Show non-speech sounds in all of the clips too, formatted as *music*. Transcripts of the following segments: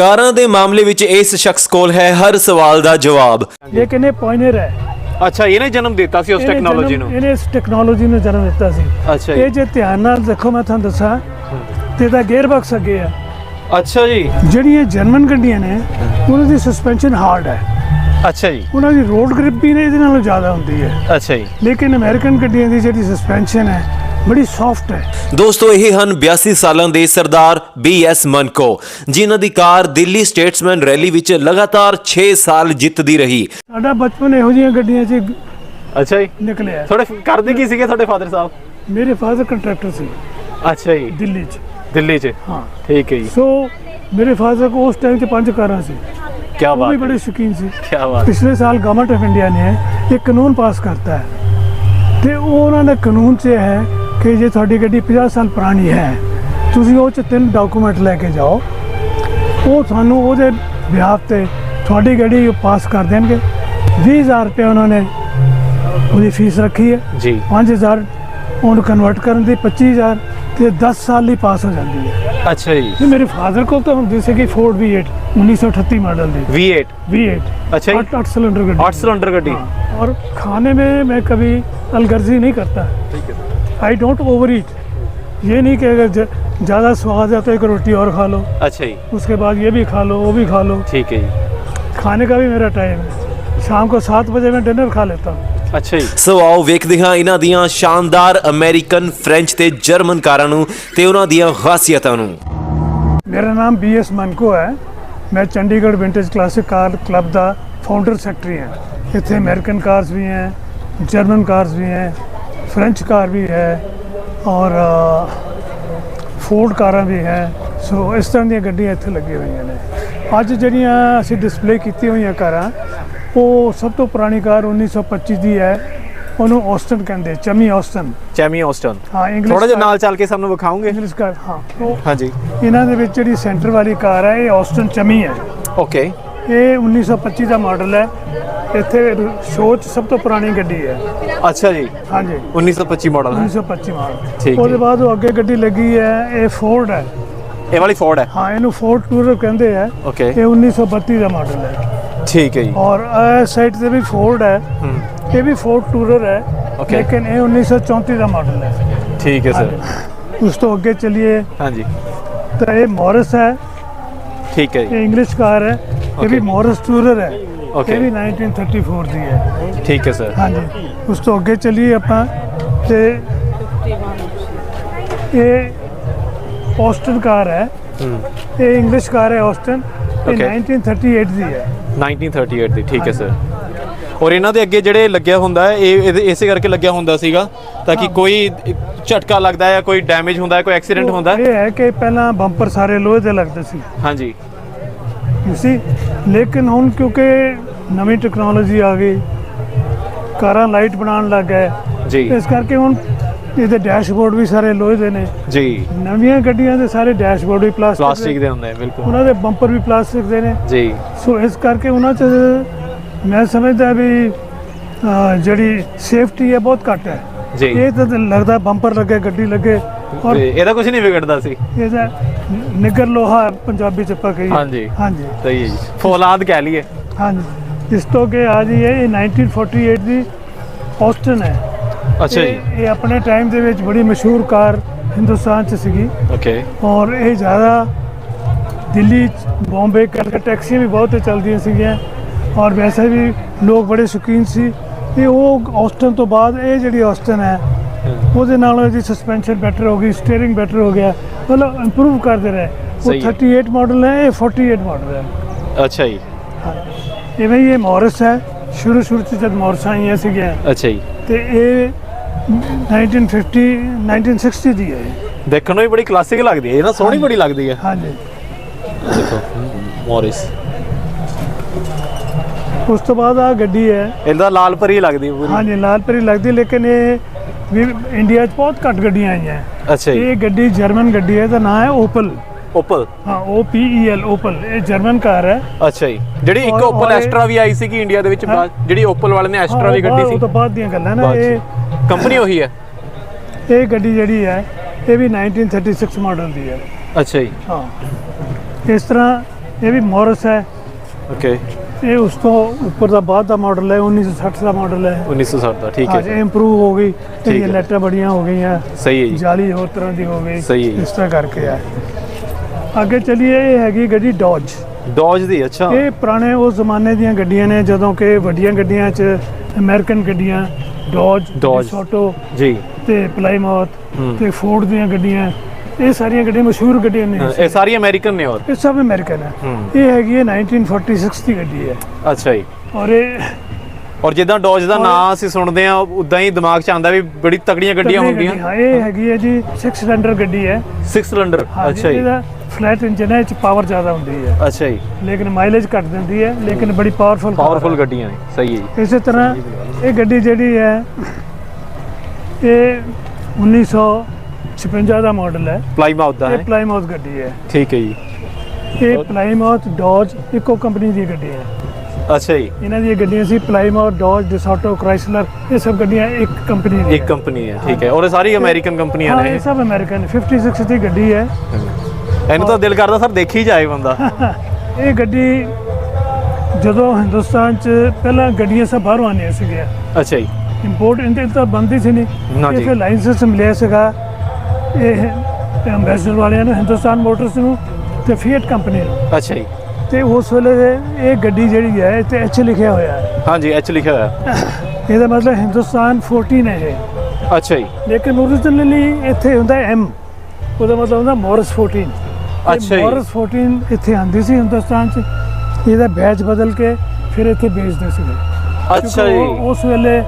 ਕਾਰਾਂ ਦੇ ਮਾਮਲੇ ਵਿੱਚ ਇਸ ਸ਼ਖਸ ਕੋਲ ਹੈ ਹਰ ਸਵਾਲ ਦਾ ਜਵਾਬ। ਲੇਕਿਨ ਇਹ ਪੋਇਨਰ ਹੈ? ਅੱਛਾ ਇਹਨੇ ਜਨਮ ਦਿੱਤਾ ਸੀ ਉਸ ਇਹਨੇ ਟੈਕਨੋਲੋਜੀ ਜਨਮ- ਨੂੰ? ਇਹਨੇ ਇਸ ਟੈਕਨੋਲੋਜੀ ਨੂੰ ਜਨਮ ਦਿੱਤਾ ਸੀ। ਅੱਛਾ ਜੀ। ਇਹ ਜੇ ਧਿਆਨ ਨਾਲ ਦੇਖੋ ਮੈਂ ਤੁਹਾਨੂੰ ਦੱਸਾਂ ਤੇ ਇਹਦਾ ਗੇਅਰ ਬਾਕਸ ਅੱਗੇ ਆ ਅੱਛਾ ਜੀ। ਜਿਹੜੀਆਂ ਜਰਮਨ ਗੱਡੀਆਂ ਨੇ ਉਹਨਾਂ ਦੀ ਸਸਪੈਂਸ਼ਨ ਹਾਰਡ ਹੈ। ਅੱਛਾ ਜੀ। ਉਹਨਾਂ ਦੀ ਰੋਡ ਗ੍ਰਿਪ ਵੀ ਨੇ ਇਹਦੇ ਨਾਲੋਂ ਜ਼ਿਆਦਾ ਹੁੰਦੀ ਹੈ। ਅੱਛਾ ਜੀ। ਲੇਕਿਨ ਅਮਰੀਕਨ ਗੱਡੀਆਂ ਦੀ ਜਿਹੜੀ ਸਸਪੈਂਸ਼ਨ ਹੈ ਬੜੀ ਸੌਫਟ ਹੈ। ਦੋਸਤੋ ਇਹ ਹਨ 82 ਸਾਲਾਂ ਦੇ ਸਰਦਾਰ ਬੀ ਐਸ ਮਨਕੋ ਜਿਨ੍ਹਾਂ ਦੀ ਕਾਰ ਦਿੱਲੀ ਸਟੇਟਸਮੈਨ ਰੈਲੀ ਵਿੱਚ ਲਗਾਤਾਰ 6 ਸਾਲ ਜਿੱਤਦੀ ਰਹੀ। ਸਾਡਾ ਬਚਪਨ ਇਹੋ ਜਿਹੀਆਂ ਗੱਡੀਆਂ 'ਚ ਅੱਛਾ ਜੀ। ਨਿਕਲਿਆ। ਤੁਹਾਡੇ ਕਰਦੇ ਕੀ ਸੀਗੇ ਤੁਹਾਡੇ ਫਾਦਰ ਸਾਹਿਬ? ਮੇਰੇ ਫਾਦਰ ਕੰਟਰੈਕਟਰ ਸੀ। ਅੱਛਾ ਜੀ। ਦਿੱਲੀ 'ਚ। ਦਿੱਲੀ 'ਚ? ਹਾਂ। ਠੀਕ ਹੈ ਜੀ। ਸੋ ਮੇਰੇ ਫਾਦਰ ਕੋ ਉਸ ਟਾਈਮ 'ਚ ਪੰਜ ਕਾਰਾਂ ਸੀ। ਕੀ ਉਹ ਵੀ ਬਾਤ ਬੜੇ ਸ਼ੌਕੀਨ ਸੀ। ਕੀ ਬਾਤ ਪਿਛਲੇ ਸਾਲ ਗਵਰਨਮੈਂਟ ਆਫ ਇੰਡੀਆ ਨੇ ਇੱਕ ਕਾਨੂੰਨ ਪਾਸ ਕਰਤਾ ਹੈ। ਤੇ ਉਹ ਉਹਨਾਂ ਨੇ ਕਾਨੂੰਨ 'ਚ ਹੈ ਕਿ ਜੇ ਤੁਹਾਡੀ ਗੱਡੀ 50 ਸਾਲ ਪੁਰਾਣੀ ਹੈ ਤੁਸੀਂ ਉਹ 'ਚ ਤਿੰਨ ਡਾਕੂਮੈਂਟ ਲੈ ਕੇ ਜਾਓ ਉਹ ਤੁਹਾਨੂੰ ਉਹਦੇ ਵਿਆਹ ਤੇ ਤੁਹਾਡੀ ਗੱਡੀ ਪਾਸ ਕਰ ਦੇਣਗੇ 20000 ਰੁਪਏ ਉਹਨਾਂ ਨੇ ਉਹਦੀ ਫੀਸ ਰੱਖੀ ਹੈ ਜੀ 5000 ਉਹਨੂੰ ਕਨਵਰਟ ਕਰਨ ਦੀ 25000 ਤੇ 10 ਸਾਲ ਲਈ ਪਾਸ ਹੋ ਜਾਂਦੀ ਹੈ ਅੱਛਾ ਜੀ ਤੇ ਮੇਰੇ ਫਾਦਰ ਕੋਲ ਤਾਂ ਹੁੰਦੀ ਸੀ ਕਿ ਫੋਰਡ V8 1938 मॉडल दी V8 V8 अच्छा जी आठ आठ सिलेंडर गाड़ी 8 सिलेंडर ਗੱਡੀ हाँ, और खाने में मैं कभी अलगर्जी नहीं करता आई डोंट ओवर ईट ये नहीं कि अगर ज- ज़्यादा स्वाद है तो एक रोटी और खा लो ਅੱਛਾ ਜੀ उसके बाद ये भी खा लो वो भी खा लो ਠੀਕ ਹੈ ਜੀ खाने का भी मेरा टाइम है शाम को सात बजे मैं डिनर खा लेता हूँ ਅੱਛਾ ਜੀ ਸੋ ਆਓ ਵੇਖਦੇ ਹਾਂ ਇਹਨਾਂ ਦੀਆਂ ਸ਼ਾਨਦਾਰ ਅਮਰੀਕਨ ਫ੍ਰੈਂਚ ਤੇ ਜਰਮਨ ਕਾਰਾਂ ਨੂੰ ਤੇ ਉਹਨਾਂ ਦੀਆਂ ਖਾਸੀਅਤਾਂ ਨੂੰ ਮੇਰਾ ਨਾਮ ਬੀ ਐਸ ਮਨਕੋ ਹੈ ਮੈਂ Chandigarh vintage classic car club ਦਾ ਫਾਊਂਡਰ ਸੈਕਟਰੀ ਹਾਂ ਇੱਥੇ ਅਮਰੀਕਨ ਕਾਰਸ ਵੀ ਹੈ ਜਰਮਨ ਕਾਰਸ ਵੀ ਹੈ ਫ੍ਰੈਂਚ ਕਾਰ ਵੀ ਹੈ ਔਰ ਫੋਰਡ ਕਾਰਾਂ ਵੀ ਹੈ। ਸੋ ਇਸ ਤਰ੍ਹਾਂ ਦੀਆਂ ਗੱਡੀਆਂ ਇੱਥੇ ਲੱਗੀਆਂ ਹੋਈਆਂ ਨੇ। ਅੱਜ ਜਿਹੜੀਆਂ ਅਸੀਂ ਡਿਸਪਲੇ ਕੀਤੀਆਂ ਹੋਈਆਂ ਕਾਰਾਂ ਉਹ ਸਭ ਤੋਂ ਪੁਰਾਣੀ ਕਾਰ 1925 ਦੀ ਹੈ। ਉਹਨੂੰ ਔਸਟਨ ਕਹਿੰਦੇ ਚਮੀ ਔਸਟਨ ਚੈਮੀ ਆਸਟਨ ਹਾਂ ਇੰਗਲਿਸ਼ ਥੋੜਾ ਜਿਹਾ ਨਾਲ ਚੱਲ ਕੇ ਸਾਨੂੰ ਵਿਖਾਓਗੇ? ਇੰਗਲਿਸ਼ ਕਾਰ ਹਾਂ। ਹਾਂਜੀ। ਇਹਨਾਂ ਦੇ ਵਿੱਚ ਜਿਹੜੀ ਸੈਂਟਰ ਵਾਲੀ ਕਾਰ ਹੈ ਇਹ ਆਸਟਨ ਚਮੀ ਹੈ। ਓਕੇ ਇਹ 1925 ਦਾ ਮਾਡਲ ਹੈ। ਇੱਥੇ ਸ਼ੋਅ 'ਚ ਸਭ ਤੋਂ ਪੁਰਾਣੀ ਗੱਡੀ ਹੈ। ਅੱਛਾ ਜੀ। ਹਾਂਜੀ। 1925 ਮਾਡਲ ਹੈ। 1925 ਮਾਡਲ। ਉਹਦੇ ਬਾਅਦ ਉਹ ਅੱਗੇ ਗੱਡੀ ਲੱਗੀ ਹੈ ਇਹ ਫੋਰਡ ਹੈ। ਇਹ ਵਾਲੀ ਫੋਰਡ ਹੈ। ਹਾਂ ਇਹਨੂੰ ਫੋਰਡ ਟੂਰਰ ਕਹਿੰਦੇ ਆ। ਓਕੇ ਇਹ 1932 ਦਾ ਮਾਡਲ ਹੈ। ਠੀਕ ਹੈ ਜੀ। ਔਰ ਇਹ ਸਾਈਡ ਤੇ ਵੀ ਫੋਰਡ ਹੈ। ਹੂੰ। ਇਹ ਵੀ ਫੋਰਡ ਟੂਰਰ ਹੈ. ਲੇਕਿਨ ਇਹ 1934 ਦਾ ਮਾਡਲ ਹੈ। ਠੀਕ ਹੈ ਸਰ ਉਸ ਤੋਂ ਅੱਗੇ ਚੱਲੀਏ। ਹਾਂਜੀ। ਤਾਂ ਇਹ ਮੋਰਸ ਹੈ। ਠੀਕ ਹੈ ਜੀ। ਇਹ ਇੰਗਲਿਸ਼ ਕਾਰ ਹੈ। ਇਹ ਵੀ. ਮੋਰਸ ਟੂਰਰ ਹੈ। Okay. ਇਹ ਵੀ 1934 ਦੀ ਹੈ। ਠੀਕ ਹੈ ਸਰ ਹਾਂਜੀ। ਉਸ ਤੋਂ ਅੱਗੇ ਚੱਲੀਏ ਆਪਾਂ ਤੇ ਇਹ ਔਸਟਨ ਕਾਰ ਹੈ। ਇਹ ਇੰਗਲਿਸ਼ ਕਾਰ ਹੈ ਔਸਟਨ ਇਹ Okay. 1938 ਦੀ ਹੈ। 1938 ਦੀ ਠੀਕ ਹੈ ਸਰ ਔਰ ਇਹਨਾਂ ਦੇ ਅੱਗੇ ਜਿਹੜੇ ਲੱਗਿਆ ਹੁੰਦਾ ਹੈ ਇਹ ਇਸੇ ਕਰਕੇ ਲੱਗਿਆ ਹੁੰਦਾ ਸੀਗਾ ਤਾਂ ਕਿ ਕੋਈ ਝਟਕਾ ਲੱਗਦਾ ਹੈ ਕੋਈ ਡੈਮੇਜ ਹੁੰਦਾ ਹੈ ਕੋਈ ਐਕਸੀਡੈਂਟ ਹੁੰਦਾ ਹੈ? ਇਹ ਹੈ ਕਿ ਪਹਿਲਾਂ ਬੰਪਰ ਸਾਰੇ ਲੋਹੇ ਦੇ ਲੱਗਦੇ ਸੀ। ਹਾਂਜੀ। ਤੁਸੀਂ ਲੇਕਿਨ ਹੁਣ ਕਿਉਂਕਿ ਨਵੀਂ ਟੈਕਨੋਲੋਜੀ ਆ ਗਈ ਕਾਰਾਂ ਲਾਈਟ ਬਣਾਉਣ ਲੱਗ ਗਏ ਜੀ। ਇਸ ਕਰਕੇ ਹੁਣ ਇਹਦੇ ਡੈਸ਼ਬੋਰਡ ਵੀ ਸਾਰੇ ਲੋਹੇ ਦੇ ਨੇ। ਜੀ। ਨਵੀਆਂ ਗੱਡੀਆਂ ਦੇ ਸਾਰੇ ਡੈਸ਼ਬੋਰਡ ਵੀ ਪਲਾਸਟਿਕ ਪਲਾਸਟਿਕ ਦੇ। ਹੁੰਦੇ ਬਿਲਕੁਲ। ਉਹਨਾਂ ਦੇ ਬੰਪਰ ਵੀ ਪਲਾਸਟਿਕ ਦੇ ਨੇ। ਜੀ। ਸੋ ਇਸ ਕਰਕੇ ਉਹਨਾਂ 'ਚ ਮੈਂ ਸਮਝਦਾ ਵੀ ਜਿਹੜੀ ਸੇਫਟੀ ਹੈ ਬਹੁਤ ਘੱਟ ਹੈ। ਜੀ। ਇਹ ਤਾਂ ਲੱਗਦਾ ਬੰਪਰ ਲੱਗੇ ਗੱਡੀ ਲੱਗੇ ਔਰ ਤੇ ਇਹਦਾ ਕੁਝ ਨਹੀਂ ਵਿਗੜਦਾ ਸੀ? ਇਹਦਾ ਨਿੱਗਰ ਲੋਹਾ ਪੰਜਾਬੀ ਚ ਆਪਾਂ ਕਹੀਏ ਹਾਂਜੀ। ਹਾਂਜੀ। ਸਹੀ ਹੈ ਜੀ। ਫੌਲਾਦ ਕਹਿ ਲਈਏ। ਹਾਂਜੀ। ਇਸ ਤੋਂ ਅੱਗੇ ਆ ਜੀ ਇਹ 1948 ਦੀ ਔਸਟਨ ਹੈ। ਅੱਛਾ ਜੀ। ਇਹ ਆਪਣੇ ਟਾਈਮ ਦੇ ਵਿੱਚ ਬੜੀ ਮਸ਼ਹੂਰ ਕਾਰ ਹਿੰਦੁਸਤਾਨ ਚ ਸੀਗੀ। ਓਕੇ ਔਰ ਇਹ ਜ਼ਿਆਦਾ ਦਿੱਲੀ ਬੰਬੇ ਕਲਕੱਤਾ ਟੈਕਸੀਆਂ ਵੀ ਬਹੁਤ ਚੱਲਦੀਆਂ ਸੀਗੀਆਂ। ਔਰ ਵੈਸੇ ਵੀ ਲੋਕ ਬੜੇ ਸ਼ੌਕੀਨ ਸੀ। ਇਹ ਉਹ ਔਸਟਨ ਤੋਂ ਬਾਅਦ ਇਹ ਜਿਹੜੀ ਔਸਟਨ ਹੈ ਉਹਦੇ ਨਾਲ ਇਹਦੀ ਸਸਪੈਂਸ਼ਨ ਬੈਟਰ ਹੋ ਗਈ ਸਟੀਅਰਿੰਗ ਬੈਟਰ ਹੋ ਗਿਆ। ਮਤਲਬ ਇੰਪਰੂਵ ਕਰਦੇ ਰਹੇ। ਉਹ ਸਹੀ ਹੈ। 38 ਮਾਡਲ ਹੈ ਇਹ 48 ਮਾਡਲ ਹੈ। ਅੱਛਾ ਜੀ। ਇਵੇਂ ਹੀ ਇਹ ਮੋਰਸ ਹੈ। ਸ਼ੁਰੂ ਸ਼ੁਰੂ ਚ ਜਦ ਮੋਰਸਾਂ ਆਈਆਂ ਸੀਗੀਆਂ। ਅੱਛਾ ਜੀ। ਤੇ ਇਹ 1950 1960 ਦੀ ਹੈ ਇਹ। ਦੇਖਣ ਨੂੰ ਵੀ ਬੜੀ ਕਲਾਸਿਕ ਲੱਗਦੀ ਹੈ। ਇਹ ਨਾ ਸੋਹਣੀ ਬੜੀ ਲੱਗਦੀ ਹੈ। ਹਾਂਜੀ। ਦੇਖੋ ਮੋਰਿਸ। ਉਸ ਤੋਂ ਬਾਅਦ ਆ ਗੱਡੀ ਹੈ। ਇਹਦਾ ਲਾਲ ਪਰੀ ਲੱਗਦੀ ਹੈ ਪੂਰੀ। ਹਾਂਜੀ ਲਾਲ ਪਰੀ ਲੱਗਦੀ ਲੇਕਿਨ ਇਹ ਵੀ ਇੰਡੀਆ 'ਚ ਬਹੁਤ ਘੱਟ ਗੱਡੀਆਂ ਆਈਆਂ। ਅੱਛਾ ਜੀ। ਇਹ ਗੱਡੀ ਜਰਮਨ ਗੱਡੀ ਹੈ ਇਹਦਾ ਨਾਮ ਹੈ ਓਪਲ ਓਪਲ ਹਾਂ O P E L Opel ਇਹ ਜਰਮਨ ਕਾਰ ਹੈ। ਅੱਛਾ ਜੀ। ਜਿਹੜੀ ਇੱਕ ਔਰ- ਓਪਲ ਔਰ ਇਹ- ਐਸਟਰਾ ਵੀ ਆਈ ਸੀਗੀ ਇੰਡੀਆ ਦੇ ਵਿੱਚ? ਬਾਅਦ- ਜਿਹੜੀ ਓਪਲ ਵਾਲੇ ਨੇ ਐਸਟਰਾ ਵੀ ਉਹ ਗੱਡੀ ਬਾਅਦ- ਸੀ। ਉਹ ਤੋਂ ਬਾਅਦ ਦੀਆਂ ਗੱਲਾਂ ਨੇ ਬਾਅਦ ਇਹ ਚ। ਕੰਪਨੀ ਉਹੀ ਹੈ? ਇਹ ਗੱਡੀ ਜਿਹੜੀ ਹੈ ਇਹ ਵੀ 1936 ਮਾਡਲ ਦੀ ਹੈ। ਅੱਛਾ ਜੀ। ਹਾਂ। ਇਸ ਤਰ੍ਹਾਂ ਇਹ ਵੀ ਮੋਰਸ ਹੈ। ਓਕੇ ਇਹ ਉਸ ਤੋਂ ਉੱਪਰ ਦਾ ਬਾਅਦ ਦਾ ਮਾਡਲ ਹੈ 1960 ਦਾ ਮਾਡਲ ਹੈ। 1960 ਦਾ ਠੀਕ ਹੈ। ਅੱਜ ਇੰਪਰੂਵ ਹੋ ਗਈ ਠੀਕ ਇਹ ਹੈ। ਲੈਟਾਂ ਬੜੀਆਂ ਹੋ ਗਈਆਂ। ਸਹੀ ਹੈ ਜੀ। ਜਾਲੀ ਹੋਰ ਤਰ੍ਹਾਂ ਦੀ ਹੋ ਗਈ ਸਹੀ ਹੈ ਜੀ। ਇਸ ਤਰ੍ਹਾਂ ਕਰਕੇ ਹੈ ਅੱਗੇ ਚਲੀਏ ਇਹ ਹੈਗੀ ਗੱਡੀ ਡੌਜ ਡੌਜ ਦੀ ਅੱਛਾ। ਇਹ ਪੁਰਾਣੇ ਉਸ ਜ਼ਮਾਨੇ ਦੀਆਂ ਗੱਡੀਆਂ ਨੇ ਜਦੋਂ ਕਿ ਵੱਡੀਆਂ ਗੱਡੀਆਂ 'ਚ ਅਮਰੀਕਨ ਗੱਡੀਆਂ ਡੌਜ Dodge। ਸੋਟੋ ਜੀ। ਤੇ ਪਲਾਈਮਾਊਥ ਹੂੰ। ਤੇ ਫੋਰਡ ਦੀਆਂ ਗੱਡੀਆਂ। ਇਹ ਸਾਰੀਆਂ ਗੱਡੀਆਂ ਮਸ਼ਹੂਰ ਗੱਡੀਆਂ ਨੇ। ਇਹ ਸਾਰੀ ਅਮਰੀਕਨ ਨੇ ਔਰ? ਇਹ ਸਭ ਅਮਰੀਕਨ ਹੈ। ਇਹ ਹੈਗੀ ਹੈ 1946 ਦੀ ਗੱਡੀ ਹੈ। ਅੱਛਾ ਜੀ। ਔਰ ਇਹ ਔਰ ਜਿੱਦਾਂ ਡੌਜ ਦਾ ਨਾਮ ਅਸੀਂ ਸੁਣਦੇ ਆ ਉਦਾਂ ਹੀ ਦਿਮਾਗ 'ਚ ਆਉਂਦਾ ਵੀ ਬੜੀ ਤਕੜੀਆਂ ਗੱਡੀਆਂ ਹੁੰਦੀਆਂ ਹਾਂ ਇਹ ਹੈਗੀ ਹੈ ਜੀ 6 ਸਿਲੰਡਰ ਗੱਡੀ ਹੈ। 6 ਸਿਲੰਡਰ ਅੱਛਾ ਜੀ। ਇਹਦਾ ਫਲੈਟ ਇੰਜਨ ਹੈ ਇਹ 'ਚ ਪਾਵਰ ਜ਼ਿਆਦਾ ਹੁੰਦੀ ਹੈ। ਅੱਛਾ ਜੀ। ਲੇਕਿਨ ਮਾਈਲੇਜ ਘੱਟ ਦਿੰਦੀ ਹੈ ਲੇਕਿਨ ਬੜੀ ਪਾਵਰਫੁਲ ਪਾਵਰਫੁਲ ਗੱਡੀਆਂ ਨੇ ਸਹੀ ਹੈ ਜੀ। ਇਸੇ ਤਰ੍ਹਾਂ ਇਹ ਗੱਡੀ ਜਿਹੜੀ ਹੈ ਇਹ 1956 ਦਾ ਮਾਡਲ ਹੈ। ਪਲਾਈਮਾਊਥ ਦਾ ਇਹ ਹੈ। ਪਲਾਈਮਾਊਥ ਗੱਡੀ ਹੈ। ਠੀਕ ਹੈ ਜੀ। ਇਹ ਪਲਾਈਮਾਊਥ ਡੌਜ ਇੱਕੋ ਕੰਪਨੀ ਦੀ ਗੱਡੀ ਹੈ। ਅੱਛਾ ਜੀ। ਇਹਨਾਂ ਦੀਆਂ ਗੱਡੀਆਂ ਸੀ ਪਲਾਈਮਾਊਥ ਡੌਜ ਡਿਸਆਟੋ ਕ੍ਰਾਈਸਲਰ ਇਹ ਸਭ ਗੱਡੀਆਂ ਇੱਕ ਕੰਪਨੀ ਦੀ ਇੱਕ ਕੰਪਨੀ ਹੈ ਠੀਕ ਹੈ। ਔਰ ਇਹ ਸਾਰੀ ਅਮਰੀਕਨ ਕੰਪਨੀਆਂ ਹਾਂ ਨੇ ਇਹ। ਸਭ ਅਮਰੀਕਨ 56 ਦੀ ਗੱਡੀ ਹੈ। ਇਹਨੂੰ ਤਾਂ ਦਿਲ ਕਰਦਾ ਸਰ ਦੇਖੀ ਜਾਏ ਬੰਦਾ। *laughs* ਇਹ ਗੱਡੀ ਜਦੋਂ ਹਿੰਦੁਸਤਾਨ ਚ ਪਹਿਲਾਂ ਗੱਡੀਆਂ ਸਭ ਬਾਹਰੋਂ ਆਉਂਦੀਆਂ ਸੀਗੀਆਂ। ਅੱਛਾ ਜੀ। ਇੰਪੋਰਟ ਇੰਡੀਆ ਤਾਂ ਬੰਦੀ ਸੀ ਨਹੀਂ ਨਾ ਇਹ ਜੀ। ਫਿਰ ਲਾਇਸੈਂਸ ਮਿਲਿਆ ਸੀਗਾ। ਇਹ ਅੰਬੈਸਡਰ ਵਾਲਿਆਂ ਨੂੰ ਹਿੰਦੁਸਤਾਨ ਮੋਟਰਸ ਨੂੰ ਤੇ ਫੀਟ ਕੰਪਨੀ ਨੂੰ। ਅੱਛਾ ਜੀ। ਤੇ ਉਸ ਵੇਲੇ ਇਹ ਗੱਡੀ ਜਿਹੜੀ ਹੈ ਤੇ ਐਚ ਲਿਖਿਆ ਹੋਇਆ ਹੈ। ਹਾਂਜੀ ਐਚ ਲਿਖਿਆ ਹੋਇਆ। ਇਹਦਾ ਮਤਲਬ ਹਿੰਦੁਸਤਾਨ 14 ਹੈ ਇਹ। ਅੱਛਾ ਜੀ। ਲੇਕਿਨ ਓਰੀਜਨਲੀ ਇੱਥੇ ਹੁੰਦਾ ਐਮ ਉਹਦਾ ਮਤਲਬ ਹੁੰਦਾ ਮੋਰਸ 14 ਅੱਛਾ ਜੀ। ਮੋਰਸ 14 ਇੱਥੇ ਆਂਦੀ ਸੀ ਹਿੰਦੁਸਤਾਨ ਚ। ਇਹਦਾ ਬੈਚ ਬਦਲ ਕੇ ਫਿਰ ਇੱਥੇ ਵੇਚਦੇ ਸੀਗੇ। ਅੱਛਾ ਜੀ। ਉਸ ਵੇਲੇ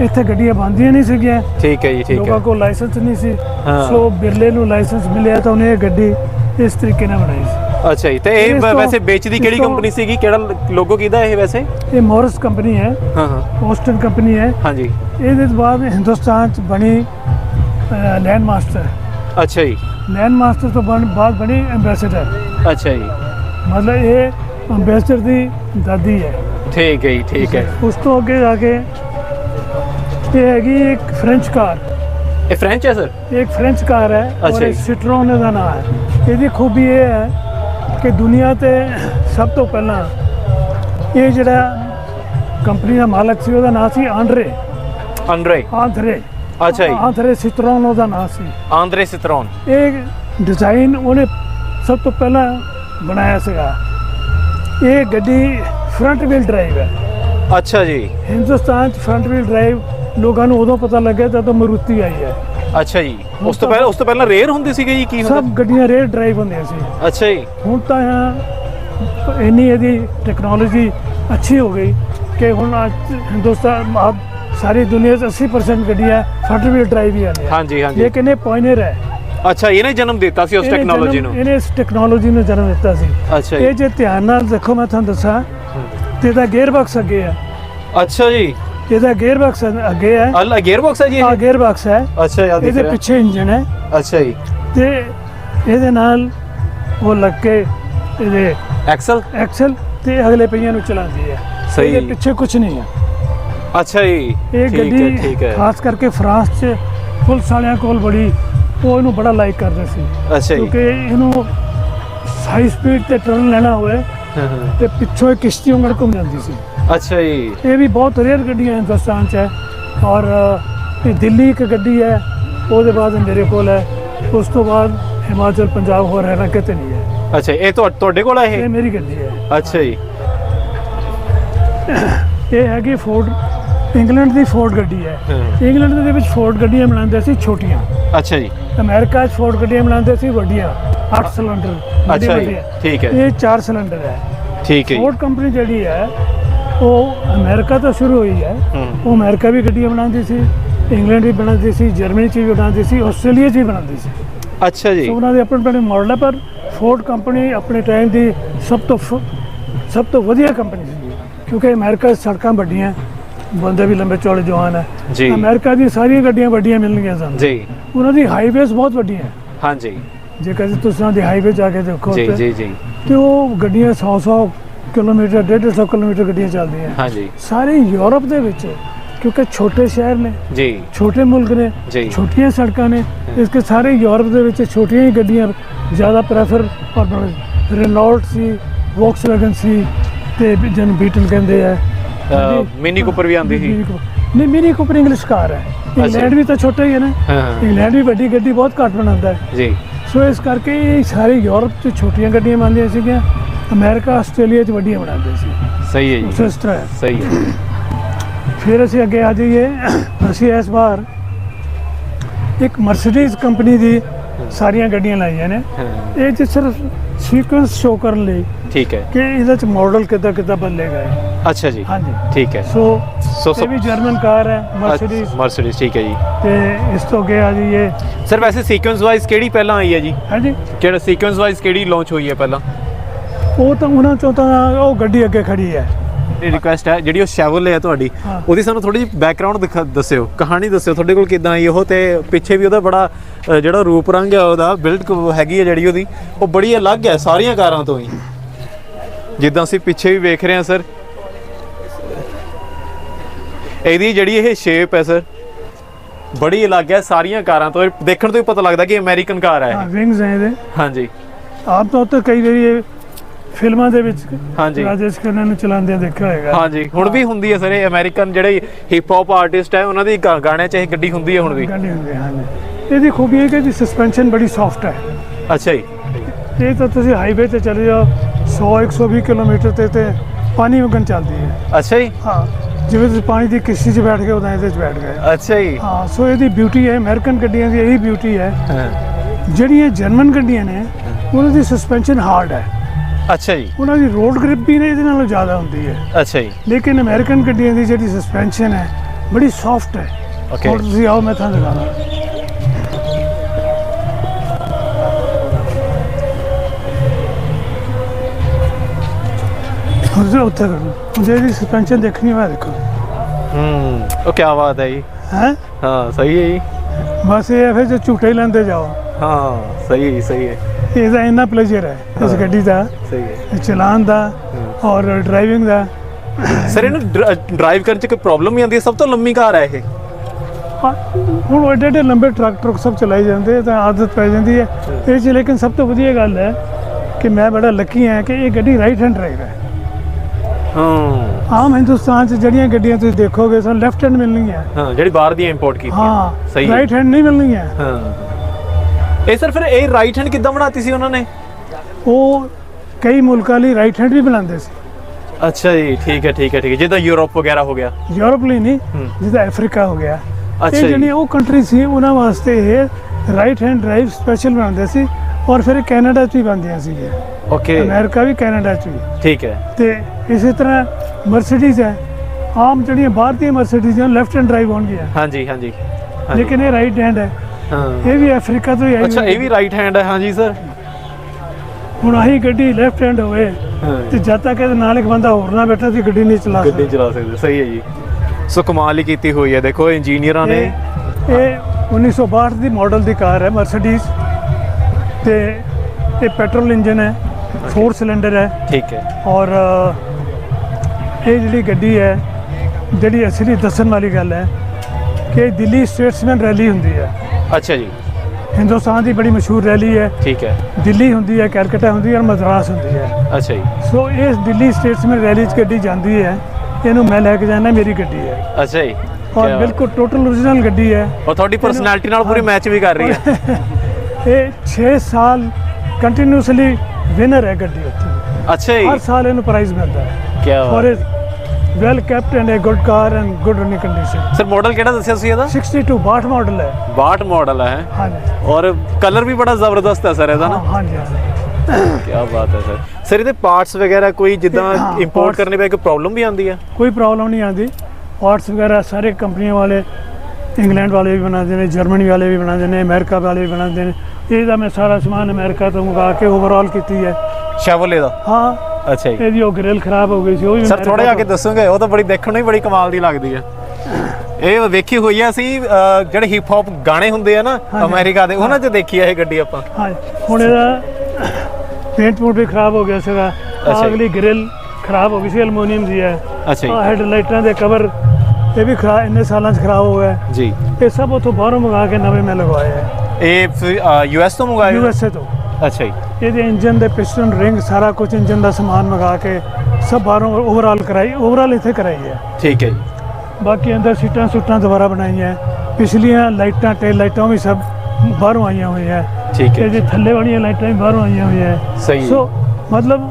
ਇੱਥੇ ਗੱਡੀਆਂ ਬੰਦੀਆਂ ਨਹੀਂ ਸੀਗੀਆਂ। ਠੀਕ ਹੈ ਜੀ ਠੀਕ ਲੋਕਾਂ ਹੈ ਕੋਲ ਲਾਇਸੈਂਸ ਨਹੀਂ ਸੀ। ਸੋ ਬਿਰਲੇ ਨੂੰ ਲਾਇਸੈਂਸ ਮਿਲਿਆ ਤਾਂ ਉਹਨੇ ਇਹ ਗੱਡੀ ਇਸ ਤਰੀਕੇ ਨਾਲ ਬਣਾਈ ਸੀ। ਅੱਛਾ ਜੀ ਤੇ ਇਹ ਵੈਸੇ ਵੇਚਦੀ ਕਿਹੜੀ ਕੰਪਨੀ ਸੀਗੀ? ਕਿਹੜਾ ਲੋਗੋ ਕਿਹਦਾ ਇਹ ਵੈਸੇ? ਇਹ ਮੋਰਸ ਕੰਪਨੀ ਹੈ। ਹਾਂ ਹਾਂ। ਔਸਟਨ ਕੰਪਨੀ ਹੈ। ਹਾਂਜੀ। ਇਹਦੇ ਬਾਅਦ ਹਿੰਦੁਸਤਾਨ ਚ ਬਣੀ ਲੈਂਡ ਮਾਸਟਰ ਅੱਛਾ ਜੀ। ਲੈਂਡ ਮਾਸਟਰ ਤੋਂ ਬਣ- ਬਾਅਦ ਬਣੀ ਐਂਬੈਸਡਰ ਅੱਛਾ ਜੀ। ਮਤਲਬ ਇਹ ਅੰਬੈਸਡਰ ਦੀ ਦਾਦੀ ਹੈ। ਠੀਕ ਹੈ ਜੀ ਠੀਕ ਹੈ। ਉਸ ਤੋਂ ਅੱਗੇ ਜਾ ਕੇ ਇਹ ਹੈਗੀ ਇੱਕ ਫ੍ਰੈਂਚ ਕਾਰ ਇਹ ਫ੍ਰੈਂਚ ਹੈ ਸਰ ਇਹ ਇੱਕ ਫ੍ਰੈਂਚ ਕਾਰ ਹੈ ਅੱਛਾ ਔਰ ਇਹ ਜੀ। ਸਿਟਰੋਨ ਦਾ ਨਾਮ ਹੈ। ਇਹਦੀ ਖੂਬੀ ਇਹ ਹੈ ਕਿ ਦੁਨੀਆ ਤੇ ਸਭ ਤੋਂ ਪਹਿਲਾਂ ਇਹ ਜਿਹੜਾ ਕੰਪਨੀ ਦਾ ਮਾਲਕ ਸੀ ਉਹਦਾ ਨਾਮ ਸੀ ਆਂਡਰੇ ਅੰਡਰੇ ਆਂਧਰੇ ਅੱਛਾ ਜੀ। ਆਂਧਰੇ ਸਿਟਰੋਨ ਉਹਦਾ ਨਾਮ ਸੀ। ਆਂਦਰੇ ਸਿਤਰੋਨ ਇਹ ਡਿਜ਼ਾਈਨ ਉਹਨੇ ਸਭ ਤੋਂ ਪਹਿਲਾਂ ਬਣਾਇਆ ਸੀਗਾ। ਇਹ ਗੱਡੀ ਫਰੰਟ ਵੀਲ ਡਰਾਈਵ ਹੈ। ਅੱਛਾ ਜੀ। ਹਿੰਦੁਸਤਾਨ ਚ ਫਰੰਟ ਵੀਲ ਡਰਾਈਵ ਲੋਕਾਂ ਨੂੰ ਉਦੋਂ ਪਤਾ ਲੱਗਿਆ ਜਦੋਂ ਮਰੂਤੀ ਆਈ ਹੈ। ਅੱਛਾ ਜੀ। ਉਸ ਤੋਂ ਪਹਿਲਾਂ ਉਸ ਤੋਂ ਪਹਿਲਾਂ ਰੇਅਰ ਹੁੰਦੀ ਸੀਗੀ ਜੀ ਕੀ ਸਭ ਹੁੰਦਾ ਗੱਡੀਆਂ ਰੇਅਰ ਡਰਾਈਵ ਹੁੰਦੀਆਂ ਸੀ। ਅੱਛਾ ਜੀ। ਹੁਣ ਤਾਂ ਇੰਨੀ ਇਹਦੀ ਟੈਕਨੋਲੋਜੀ ਅੱਛੀ ਹੋ ਗਈ ਕਿ ਹੁਣ ਅੱਜ ਹਿੰਦੁਸਤਾਨ ਸਾਰੀ ਦੁਨੀਆ 'ਚ 80% ਗੱਡੀਆਂ ਫਰੰਟ ਵੀਲ ਡਰਾਈਵ ਹੀ ਆਉਂਦੀਆਂ। ਹਾਂਜੀ ਹਾਂਜੀ। ਲੇਕਿਨ ਇਹ ਪੋਇਨਰ ਹੈ। ਅੱਛਾ ਇਹਨੇ ਜਨਮ ਦਿੱਤਾ ਸੀ ਉਸ ਟੈਕਨੋਲੋਜੀ ਨੂੰ? ਇਹਨੇ ਇਸ ਟੈਕਨੋਲੋਜੀ ਨੂੰ ਜਨਮ ਦਿੱਤਾ ਸੀ। ਅੱਛਾ ਇਹ ਜੀ ਧਿਆਨ ਨਾਲ ਦੇਖੋ ਮੈਂ ਤੁਹਾਨੂੰ ਦੱਸਾਂ ਤੇ ਇਹਦਾ ਗੇਅਰ ਬਾਕਸ ਅੱਗੇ ਹੈ ਅੱਛਾ ਜੀ। ਇਹਦਾ ਗੇਅਰ ਬਾਕਸ ਅੱਗੇ ਹੈ। ਅੱਲਾ ਗੇਅਰ ਬਾਕਸ ਹੈ ਜੀ ਆ ਗੇਅਰ ਬਾਕਸ ਹੈ। ਅੱਛਾ ਯਾਦ ਇਹਦੇ ਪਿੱਛੇ ਇੰਜਨ ਹੈ। ਅੱਛਾ ਜੀ। ਤੇ ਇਹਦੇ ਨਾਲ ਉਹ ਲੱਗ ਕੇ ਇਹਦੇ ਐਕਸਲ ਐਕਸਲ ਤੇ ਅਗਲੇ ਪਹੀਆਂ ਨੂੰ ਚਲਾਉਂਦੀ ਹੈ। ਸਹੀ। ਇਹਦੇ ਪਿੱਛੇ ਕੁਝ ਨਹੀਂ ਹੈ। ਅੱਛਾ ਜੀ ਇਹ ਗੱਡੀ ਠੀਕ ਹੈ। ਖਾਸ ਕਰਕੇ ਫਰਾਂਸ 'ਚ ਪੁਲਿਸ ਵਾਲਿਆਂ ਕੋਲ ਬੜੀ ਉਹ ਇਹਨੂੰ ਬੜਾ ਲਾਈਕ ਕਰਦੇ ਸੀ। ਅੱਛਾ ਜੀ। ਕਿਉਂਕਿ ਇਹਨੂੰ ਹਾਈ ਸਪੀਡ ਤੇ ਟਰਨ ਲੈਣਾ ਹੋਵੇ। ਤੇ ਪਿੱਛੋਂ ਇਹ ਕਿਸ਼ਤੀ ਉਂਗਲ ਘੁੰਮ ਜਾਂਦੀ ਸੀ। ਅੱਛਾ ਜੀ। ਇਹ ਵੀ ਬਹੁਤ ਰੇਅਰ ਗੱਡੀਆਂ ਹਿੰਦੁਸਤਾਨ 'ਚ ਹੈ ਔਰ ਇਹ ਦਿੱਲੀ ਇੱਕ ਗੱਡੀ ਹੈ ਉਹਦੇ ਬਾਅਦ ਮੇਰੇ ਕੋਲ ਹੈ। ਉਸ ਤੋਂ ਬਾਅਦ ਹਿਮਾਚਲ ਪੰਜਾਬ ਹੋਰ ਹੈ ਕਿਤੇ ਨਹੀਂ ਹੈ। ਅੱਛਾ ਇਹ ਤੁਹਾ- ਤੁਹਾਡੇ ਕੋਲ ਹੈ ਇਹ? ਮੇਰੀ ਗੱਡੀ ਹੈ। ਅੱਛਾ ਜੀ। ਇਹ ਹੈਗੀ ਫੋਰਡ ਇੰਗਲੈਂਡ ਦੀ ਫੋਰਡ ਗੱਡੀ ਹੈ। ਇੰਗਲੈਂਡ ਦੇ ਵਿੱਚ ਫੋਰਡ ਗੱਡੀਆਂ ਬਣਾਉਂਦੇ ਸੀ ਛੋਟੀਆਂ। ਅੱਛਾ ਜੀ। ਅਮਰੀਕਾ 'ਚ ਫੋਰਡ ਗੱਡੀਆਂ ਬਣਾਉਂਦੇ ਸੀ ਵੱਡੀਆਂ 8 ਸਿਲੰਡਰ ਅੱਛਾ ਜੀ। ਠੀਕ ਹੈ। ਇਹ 4 ਸਿਲੰਡਰ ਹੈ। ਠੀਕ ਹੈ ਫੋਰਡ ਕੰਪਨੀ ਜਿਹੜੀ ਹੈ ਉਹ ਅਮਰੀਕਾ ਤੋਂ ਸ਼ੁਰੂ ਹੋਈ ਹੈ। ਉਹ ਅਮਰੀਕਾ ਵੀ ਗੱਡੀਆਂ ਬਣਾਉਂਦੀ ਸੀ ਇੰਗਲੈਂਡ ਵੀ ਬਣਾਉਂਦੀ ਸੀ ਜਰਮਨੀ 'ਚ ਵੀ ਬਣਾਉਂਦੀ ਸੀ ਆਸਟ੍ਰੇਲੀਆ 'ਚ ਵੀ ਬਣਾਉਂਦੀ ਸੀ। ਅੱਛਾ ਜੀ। ਉਹਨਾਂ ਦੇ ਆਪਣੇ ਆਪਣੇ ਮਾਡਲ ਹੈ ਪਰ ਫੋਰਡ ਕੰਪਨੀ ਆਪਣੇ ਟਾਈਮ ਦੀ ਸਭ ਤੋਂ ਸਭ ਤੋਂ ਵਧੀਆ ਕੰਪਨੀ ਸੀ। ਕਿਉਂਕਿ ਅਮਰੀਕਾ ਸੜਕਾਂ ਵੱਡੀਆਂ ਬੰਦੇ ਵੀ ਲੰਬੇ ਚੌੜੇ ਜਵਾਨ ਹੈ। ਜੀ। ਅਮਰੀਕਾ ਦੀ ਸਾਰੀਆਂ ਗੱਡੀਆਂ ਵੱਡੀਆਂ ਮਿਲਣਗੀਆਂ ਸਾਨੂੰ। ਜੀ। ਉਹਨਾਂ ਦੀ ਹਾਈਵੇਜ਼ ਬਹੁਤ ਵੱਡੀਆਂ ਹੈ। ਹਾਂਜੀ ਜੇ। ਕਦੇ ਤੁਸੀਂ ਉਹਨਾਂ ਦੀ ਹਾਈਵੇ ਜਾ ਕੇ ਦੇਖੋ ਜੀ ਜੀ ਜੀ। ਤੇ ਉਹ ਗੱਡੀਆਂ 100 100 ਕਿਲੋਮੀਟਰ 150 ਕਿਲੋਮੀਟਰ ਗੱਡੀਆਂ ਚੱਲਦੀਆਂ। ਹਾਂਜੀ। ਸਾਰੇ ਯੂਰਪ ਦੇ ਵਿੱਚ ਕਿਉਂਕਿ ਛੋਟੇ ਸ਼ਹਿਰ ਨੇ ਜੀ। ਛੋਟੇ ਮੁਲਕ ਨੇ ਜੀ। ਛੋਟੀਆਂ ਸੜਕਾਂ ਨੇ ਇਸ ਕੇ ਸਾਰੇ ਯੂਰਪ ਦੇ ਵਿੱਚ ਛੋਟੀਆਂ ਹੀ ਗੱਡੀਆਂ ਜ਼ਿਆਦਾ ਪ੍ਰੈਫਰ ਔਰ ਰੈਨੋਲਟ ਸੀ ਵੌਕਸਵੈਗਨ ਸੀ ਤੇ ਵੀ ਜਿਹਨੂੰ ਬੀਟਲ ਕਹਿੰਦੇ ਆ। ਮਿੰਨੀ ਕੂਪਰ ਵੀ ਆਉਂਦੀ ਸੀ। ਨਹੀਂ ਮਿਨੀ ਕੂਪਰ ਇੰਗਲਿਸ਼ ਕਾਰ ਹੈ। ਇੰਗਲੈਂਡ ਵੀ ਤਾਂ ਛੋਟਾ ਹੀ ਹੈ ਨਾ। ਇੰਗਲੈਂਡ ਵੀ ਵੱਡੀ ਗੱਡੀ ਬਹੁਤ ਘੱਟ ਬਣਾਉਂਦਾ ਹੈ। ਜੀ। ਸੋ ਇਸ ਕਰਕੇ ਇਹ ਸਾਰੇ ਯੂਰਪ 'ਚ ਛੋਟੀਆਂ ਗੱਡੀਆਂ ਬਣਦੀਆਂ ਸੀਗੀਆਂ। ਅਮਰੀਕਾ ਆਸਟ੍ਰੇਲੀਆ 'ਚ ਵੱਡੀਆਂ ਬਣਾਉਂਦੇ ਸੀ। ਸਹੀ ਹੈ ਜੀ। ਤਰ੍ਹਾਂ ਹੈ। ਸਹੀ ਹੈ। ਫਿਰ ਅਸੀਂ ਅੱਗੇ ਆ ਜਾਈਏ। ਅਸੀਂ ਇਸ ਵਾਰ ਇੱਕ ਮਰਸੀਡੀਜ਼ ਕੰਪਨੀ ਦੀ ਸਾਰੀਆਂ ਗੱਡੀਆਂ ਲਾਈਆਂ ਨੇ। ਇਹ 'ਚ ਸਿਰਫ ਸੀਕੁਐਂਸ ਸ਼ੋ ਕਰਨ ਲਈ ਠੀਕ ਹੈ। ਕਿ ਇਹਦੇ 'ਚ ਮਾਡਲ ਕਿੱਦਾਂ ਕਿੱਦਾਂ ਬਦਲੇਗਾ। ਅੱਛਾ ਜੀ। ਹਾਂਜੀ। ਠੀਕ ਹੈ। ਸੋ ਸੋ ਇਹ ਵੀ ਜਰਮਨ ਕਾਰ ਹੈ ਮਰਸੀਡੀਜ਼ ਮਰਸੀਡੀਜ਼ ਠੀਕ ਹੈ ਜੀ। ਤੇ ਇਸ ਤੋਂ ਅੱਗੇ ਆ ਜਾਈਏ। ਸਰ ਵੈਸੇ ਸੀਕੁਐਂਸ ਵਾਈਜ਼ ਕਿਹੜੀ ਪਹਿਲਾਂ ਆਈ ਹੈ ਜੀ? ਹਾਂਜੀ। ਕਿਹੜਾ ਸੀਕੁਐਂਸ ਵਾਈਜ਼ ਕਿਹੜੀ ਲਾਂਚ ਹੋਈ ਹੈ ਪਹਿਲਾਂ? ਉਹ ਤਾਂ ਉਹਨਾਂ ਚੋਂ ਤਾਂ ਉਹ ਗੱਡੀ ਅੱਗੇ ਖੜੀ ਹੈ। ਇਹ ਰਿਕੁਐਸਟ ਹੈ ਜਿਹੜੀ ਉਹ ਸ਼ੈਵਲੇ ਹੈ ਤੁਹਾਡੀ ਹਾਂ। ਉਹਦੀ ਸਾਨੂੰ ਥੋੜੀ ਜਿਹੀ ਬੈਕਗ੍ਰਾਉਂਡ ਦੱਸਿਓ ਕਹਾਣੀ ਦੱਸਿਓ ਤੁਹਾਡੇ ਕੋਲ ਕਿਦਾਂ ਆਈ ਉਹ ਤੇ ਪਿੱਛੇ ਵੀ ਉਹਦਾ ਬੜਾ ਅ, ਜਿਹੜਾ ਰੂਪ ਰੰਗ ਹੈ ਉਹਦਾ ਬਿਲਡ ਹੈਗੀ ਹੈ ਜਿਹੜੀ ਉਹਦੀ ਉਹ ਬੜੀ ਅਲੱਗ ਹੈ ਸਾਰੀਆਂ ਕਾਰਾਂ ਤੋਂ ਹੀ। ਜਿੱਦਾਂ ਅਸੀਂ ਪਿੱਛੇ ਵੀ ਵੇਖ ਰਹੇ ਹਾਂ ਸਰ ਇਹਦੀ ਜਿਹੜੀ ਇਹ ਸ਼ੇਪ ਹੈ ਸਰ ਬੜੀ ਅਲੱਗ ਹੈ ਸਾਰੀਆਂ ਕਾਰਾਂ ਤੋਂ। ਇਹ ਦੇਖਣ ਤੋਂ ਹੀ ਪਤਾ ਲੱਗਦਾ ਕਿ ਅਮਰੀਕਨ ਕਾਰ ਹੈ ਹਾਂ ਇਹ ਵਿੰਗਸ ਹੈ ਇਹਦੇ। ਹਾਂਜੀ। ਆਪ ਤੌਰ ਤੇ ਕਈ ਵਾਰੀ ਇਹ ਫਿਲਮਾਂ ਦੇ ਵਿੱਚ ਹਾਂਜੀ। ਰਾਜੇਸ਼ ਖੰਨਾ ਨੂੰ ਚਲਾਉਂਦੇ ਦੇਖਿਆ ਹੋਏਗਾ। ਹਾਂਜੀ ਹੁਣ ਵੀ ਹੁੰਦੀ ਹੈ ਸਰ ਇਹ ਅਮਰੀਕਨ ਜਿਹੜੇ ਹਿਪ ਹੌਪ ਆਰਟਿਸਟ ਹੈ ਉਹਨਾਂ ਦੀ ਗਾਣਿਆਂ 'ਚ ਇਹ ਗੱਡੀ ਹੁੰਦੀ ਹੈ ਹੁਣ ਵੀ। ਗੱਡੀ ਹੁੰਦੀ ਹੈ ਹਾਂਜੀ। ਇਹਦੀ ਖੂਬੀ ਹੈ ਕਿ ਇਹਦੀ ਸਸਪੈਂਸ਼ਨ ਬੜੀ ਸੌਫਟ ਹੈ। ਅੱਛਾ ਜੀ। ਇਹ ਤਾਂ ਤੁਸੀਂ ਹਾਈਵੇ ਤੇ ਚਲੇ ਜਾਓ 100 120 ਕਿਲੋਮੀਟਰ ਤੇ ਤੇ ਪਾਣੀ ਵਗਣ ਚੱਲਦੀ ਹੈ। ਅੱਛਾ ਜੀ। ਹਾਂ ਜਿਵੇਂ ਤੁਸੀਂ ਪਾਣੀ ਦੀ ਕਿਸ਼ਤੀ 'ਚ ਬੈਠ ਗਏ ਉਦਾਂ ਇਹਦੇ 'ਚ ਬੈਠ ਗਏ। ਅੱਛਾ ਜੀ। ਹਾਂ ਸੋ ਇਹਦੀ ਬਿਊਟੀ ਹੈ ਅਮਰੀਕਨ ਗੱਡੀਆਂ ਦੀ ਇਹੀ ਬਿਊਟੀ ਹੈ। ਹਾਂ। ਜਿਹੜੀਆਂ ਜਰਮਨ ਗੱਡੀਆਂ ਨੇ ਉਹਨਾਂ ਦੀ ਸਸਪੈਂਸ਼ਨ ਹਾਰਡ ਹੈ। ਅੱਛਾ ਜੀ। ਉਹਨਾਂ ਦੀ ਰੋਡ ਗ੍ਰਿਪ ਵੀ ਨੇ ਇਹਦੇ ਨਾਲੋਂ ਜ਼ਿਆਦਾ ਹੁੰਦੀ ਹੈ। ਅੱਛਾ ਜੀ। ਲੇਕਿਨ ਅਮਰੀਕਨ ਗੱਡੀਆਂ ਦੀ ਜਿਹੜੀ ਸਸਪੈਂਸ਼ਨ ਹੈ ਬੜੀ ਸੌਫਟ ਹੈ। ਓਕੇ ਹੁਣ ਤੁਸੀਂ ਆਓ ਮੈਂ ਤੁਹਾਨੂੰ ਦਿਖਾਣਾ ਹੁਣ ਜੇ ਉੱਥੇ ਕਰੋ। ਜਿਹੜੀ ਸਸਪੈਂਸ਼ਨ ਦੇਖਣੀ ਹੋਵੇ ਦੇਖੋ। ਹੂੰ ਉਹ ਕੀ ਬਾਤ ਹੈ ਜੀ। ਹੈ? ਹਾਂ ਸਹੀ ਹੈ ਜੀ। ਬਸ ਇਹ ਹੈ ਫਿਰ ਜੇ ਝੂਟੇ ਲੈਂਦੇ ਜਾਓ। ਹਾਂ ਸਹੀ ਹੈ ਜੀ, ਸਹੀ ਹੈ। ਇਹਦਾ ਇੰਨਾ ਪਲੇਜਰ ਹੈ। ਇਸ ਹਾਂ। ਗੱਡੀ ਦਾ ਸਹੀ ਹੈ। ਚਲਾਉਣ ਦਾ ਔਰ ਡਰਾਈਵਿੰਗ ਦਾ। ਸਰ ਇਹਨੂੰ ਡਰਾਈਵ ਕਰਨ 'ਚ ਕੋਈ ਪ੍ਰੋਬਲਮ ਨਹੀਂ ਆਉਂਦੀ ਸਭ ਤੋਂ ਲੰਮੀ ਕਾਰ ਹੈ ਇਹ। ਹਾਂ, ਹੁਣ ਉਹ ਏਡੇ ਲੰਬੇ ਟਰੱਕ ਟਰੁੱਕ ਸਭ ਚਲਾਈ ਜਾਂਦੇ ਤਾਂ ਆਦਤ ਪੈ ਜਾਂਦੀ ਹੈ। ਇਹ 'ਚ ਲੇਕਿਨ ਸਭ ਤੋਂ ਵਧੀਆ ਗੱਲ ਹੈ ਕਿ ਮੈਂ ਬੜਾ ਲੱਕੀ ਹਾਂ ਕਿ ਇਹ ਗੱਡੀ ਰਾਈਟ ਹੈਂਡ ਡਰਾਈਵ ਹੈ। ਹਾਂ। ਆਮ ਹਿੰਦੁਸਤਾਨ 'ਚ ਜਿਹੜੀਆਂ ਗੱਡੀਆਂ ਤੁਸੀਂ ਦੇਖੋਗੇ ਸਾਨੂੰ ਲੈਫਟ ਹੈਂਡ ਮਿਲਣਗੀਆਂ ਹਾਂ ਜਿਹੜੀ ਬਾਹਰ ਦੀ ਇੰਪੋਰਟ ਕੀਤੀ ਹਾਂ ਸਹੀ ਹੈ। ਰਾਈਟ ਹੈਂਡ ਨਹੀਂ ਮਿਲਣਗੀਆਂ ਹਾਂ। ਇਹ ਸਰ ਫਿਰ ਇਹ ਰਾਈਟ ਹੈਂਡ ਕਿੱਦਾਂ ਬਣਾਤੀ ਸੀ ਉਹਨਾਂ ਨੇ? ਉਹ ਕਈ ਮੁਲਕਾਂ ਲਈ ਰਾਈਟ ਹੈਂਡ ਵੀ ਬਣਾਉਂਦੇ ਸੀ। ਅੱਛਾ ਜੀ ਠੀਕ ਹੈ ਠੀਕ ਹੈ ਠੀਕ ਹੈ। ਜਿੱਦਾਂ ਯੂਰਪ ਵਗੈਰਾ ਹੋ ਗਿਆ। ਯੂਰਪ ਲਈ ਨਹੀਂ। ਜਿੱਦਾਂ ਅਫਰੀਕਾ ਹੋ ਗਿਆ। ਅੱਛਾ ਜੀ। ਜਿਹੜੀਆਂ ਉਹ ਕੰਟਰੀ ਸੀ ਉਹਨਾਂ ਵਾਸਤੇ ਇਹ ਰਾਈਟ ਹੈਂਡ ਡਰਾਈਵ ਸਪੈਸ਼ਲ ਬਣਾਉਂਦੇ ਸੀ ਔਰ ਫਿਰ ਕੈਨੇਡਾ 'ਚ ਵੀ ਬਣਦੀਆਂ ਸੀਗੀਆਂ। ਓਕੇ ਅਮਰੀਕਾ ਵੀ ਕੈਨੇਡਾ 'ਚ ਵੀ। ਠੀਕ ਹੈ। ਤੇ ਇਸੇ ਤਰ੍ਹਾਂ ਮਰਸੀਡੀਜ਼ ਹੈ। ਆਮ ਜਿਹੜੀਆਂ ਬਾਹਰ ਦੀਆਂ ਮਰਸੀਡੀਜ਼ ਹਨ ਲੈਫਟ ਹੈਂਡ ਡਰਾਈਵ ਹੋਣਗੀਆਂ। ਹਾਂਜੀ ਹਾਂਜੀ। ਲੇਕਿਨ ਇਹ ਰਾਈਟ ਹੈਂਡ ਹੈ। ਹਾਂ। ਇਹ ਵੀ ਅਫਰੀਕਾ ਤੋਂ ਹੀ ਆਈ ਅੱਛਾ ਇਹ ਵੀ ਰਾਈਟ ਹੈਂਡ ਹੈ ਹਾਂਜੀ ਸਰ ਹੁਣ ਆਹੀ ਗੱਡੀ ਲੈਫਟ ਹੈਂਡ ਹੋਵੇ ਤੇ ਜਦ ਤੱਕ ਇਹਦੇ ਨਾਲ ਇੱਕ ਬੰਦਾ ਹੋਰ ਨਾ ਬੈਠਾ ਸੀ ਗੱਡੀ ਨਹੀਂ ਚਲਾ ਗੱਡੀ ਸਕਦਾ। ਚਲਾ ਸਕਦੇ ਸਹੀ ਹੈ ਜੀ। ਸੋ ਕਮਾਲ ਹੀ ਕੀਤੀ ਹੋਈ ਹੈ ਦੇਖੋ ਇੰਜੀਨੀਅਰਾਂ ਨੇ। ਇਹ ਇਹ 1962 ਦੀ ਮਾਡਲ ਦੀ ਕਾਰ ਹੈ ਮਰਸੀਡੀਜ਼ ਤੇ ਇਹ ਪੈਟਰੋਲ ਇੰਜਨ ਹੈ 4 ਸਿਲੰਡਰ ਹੈ। ਠੀਕ ਹੈ। ਔਰ ਇਹ ਜਿਹੜੀ ਗੱਡੀ ਹੈ ਜਿਹੜੀ ਅਸਲੀ ਦੱਸਣ ਵਾਲੀ ਗੱਲ ਹੈ ਕਿ ਦਿੱਲੀ ਸਟੇਟਸਮੈਨ ਰੈਲੀ ਹੁੰਦੀ ਹੈ। ਅੱਛਾ ਜੀ। ਹਿੰਦੁਸਤਾਨ ਦੀ ਬੜੀ ਮਸ਼ਹੂਰ ਰੈਲੀ ਹੈ। ਠੀਕ ਹੈ। ਦਿੱਲੀ ਹੁੰਦੀ ਹੈ ਕੈਲਕਟਾ ਹੁੰਦੀ ਹੈ ਔਰ ਮਦਰਾਸ ਹੁੰਦੀ ਹੈ। ਅੱਛਾ ਜੀ। ਸੋ ਇਸ ਦਿੱਲੀ ਸਟੇਟਸਮੈਨ ਰੈਲੀ 'ਚ ਗੱਡੀ ਜਾਂਦੀ ਹੈ। ਇਹਨੂੰ ਮੈਂ ਲੈ ਕੇ ਜਾਣਾ ਮੇਰੀ ਗੱਡੀ ਹੈ। ਅੱਛਾ ਜੀ। ਔਰ ਬਿਲਕੁਲ ਟੋਟਲ ਓਰੀਜਨਲ ਗੱਡੀ ਹੈ। ਔਰ ਤੁਹਾਡੀ ਪਰਸਨੈਲਿਟੀ ਨਾਲ ਪੂਰੀ ਮੈਚ ਵੀ ਕਰ ਰਹੀ ਹੈ। *laughs* ਇਹ 6 ਸਾਲ ਕੰਟੀਨਿਊਸਲੀ ਵਿਨਰ ਹੈ ਗੱਡੀ ਉੱਥੇ ਅੱਛਾ ਹਰ ਜੀ ਸਾਲ ਇਹਨੂੰ ਪ੍ਰਾਈਜ਼ ਮਿਲਦਾ ਹੈ। ਕੀ ਇਹ well kept and a good car and good running condition sir model ਕਿਹੜਾ ਦੱਸਿਆ ਸੀ ਇਹਦਾ? 62 62 ਮਾਡਲ ਹੈ। 62 ਮਾਡਲ ਹੈ। ਹਾਂਜੀ। ਔਰ ਕਲਰ ਵੀ ਬੜਾ ਜ਼ਬਰਦਸਤ ਹੈ ਸਰ ਇਹਦਾ ਨਾ। ਹਾਂਜੀ ਕੀ ਬਾਤ ਹੈ ਸਰ। ਸਰ ਇਹਦੇ ਪਾਰਟਸ ਵਗੈਰਾ ਕੋਈ ਜਿੱਦਾਂ ਇੰਪੋਰਟ ਕਰਨੇ ਪਏ ਕੋਈ ਪ੍ਰੋਬਲਮ ਵੀ ਆਉਂਦੀ ਹੈ? ਕੋਈ ਪ੍ਰੋਬਲਮ ਨਹੀਂ ਆਉਂਦੀ। ਪਾਰਟਸ ਵਗੈਰਾ ਸਾਰੇ ਕੰਪਨੀਆਂ ਵਾਲੇ ਇੰਗਲੈਂਡ ਵਾਲੇ ਵੀ ਬਣਾਉਂਦੇ ਨੇ ਜਰਮਨੀ ਵਾਲੇ ਵੀ ਬਣਾਉਂਦੇ ਨੇ ਅਮਰੀਕਾ ਵਾਲੇ ਵੀ ਬਣਾਉਂਦੇ ਨੇ। ਇਹਦਾ ਮੈਂ ਸਾਰਾ ਸਮਾਨ ਅਮਰੀਕਾ ਤੋਂ ਮੰਗਾ ਕੇ ਓਵਰਆਲ ਕੀਤੀ ਹੈ। ਸ਼ੈਵਲੇ ਦਾ? ਹਾਂ। ਅੱਛਾ ਜੀ। ਇਹਦੀ ਉਹ ਗ੍ਰਿਲ ਖਰਾਬ ਹੋ ਗਈ ਸੀ ਉਹ ਵੀ ਸਰ ਥੋੜਾ ਜਿਹਾ ਕੇ ਦੱਸੋਗੇ ਉਹ ਤਾਂ ਬੜੀ ਦੇਖਣ ਨੂੰ ਹੀ ਬੜੀ ਕਮਾਲ ਦੀ ਲੱਗਦੀ ਹੈ। ਇਹ ਵੇਖੀ ਹੋਈ ਆ ਅਹ, ਜਿਹੜੇ ਹਿਪ ਹੌਪ ਗਾਣੇ ਹੁੰਦੇ ਆ ਨਾ। ਅਮਰੀਕਾ ਦੇ ਉਹਨਾਂ 'ਚ ਦੇਖੀ ਆ ਇਹ ਗੱਡੀ ਆਪਾਂ। ਹਾਂ ਹੁਣ ਇਹਦਾ ਪੇਂਟ ਪੂਟ ਵੀ ਖਰਾਬ ਹੋ ਗਿਆ ਸੀਗਾ। ਜੀ। ਅਗਲੀ ਗ੍ਰਿਲ ਖਰਾਬ ਹੋ ਗਈ ਸੀ ਐਲੂਮੀਨੀਅਮ ਦੀ ਹੈ। ਅੱਛਾ ਆਹ ਹੈਡਲਾਈਟਾਂ ਦੇ ਕਵਰ ਇਹ ਵੀ ਖਰਾਬ ਇੰਨੇ ਸਾਲਾਂ 'ਚ ਖਰਾਬ ਹੋ ਗਏ ਜੀ। ਇਹ ਸਭ ਉਥੋਂ ਬਾਹਰੋਂ ਮੰਗਾ ਕੇ ਨਵੇਂ ਮੈਂ ਲਗਵਾਏ ਹੈ ਇਹ ਯੂ ਐਸ ਤੋਂ ਮੰਗਾਏ ਯੂ ਐਸ ਏ ਤੋਂ। ਅੱਛਾ ਜੀ। ਇਹਦੇ ਇੰਜਨ ਦੇ ਪਿਸਟਨ ਰਿੰਗ ਸਾਰਾ ਕੁਝ ਇੰਜਨ ਦਾ ਸਮਾਨ ਮੰਗਾ ਕੇ ਸਭ ਬਾਹਰੋਂ ਓਵਰਆਲ ਕਰਾਈ ਓਵਰਆਲ ਇੱਥੇ ਕਰਾਈ ਹੈ। ਠੀਕ ਹੈ ਜੀ। ਬਾਕੀ ਅੰਦਰ ਸੀਟਾਂ ਸੂਟਾਂ ਦੁਬਾਰਾ ਬਣਾਈਆਂ ਪਿਛਲੀਆਂ ਲਾਈਟਾਂ ਟੇਲ ਲਾਈਟਾਂ ਵੀ ਸਭ ਬਾਹਰੋਂ ਆਈਆਂ ਹੋਈਆਂ। ਠੀਕ ਹੈ ਜੇ। ਥੱਲੇ ਵਾਲੀਆਂ ਲਾਈਟਾਂ ਵੀ ਬਾਹਰੋਂ ਆਈਆਂ ਹੋਈਆਂ। ਸਹੀ। ਸੋ ਮਤਲਬ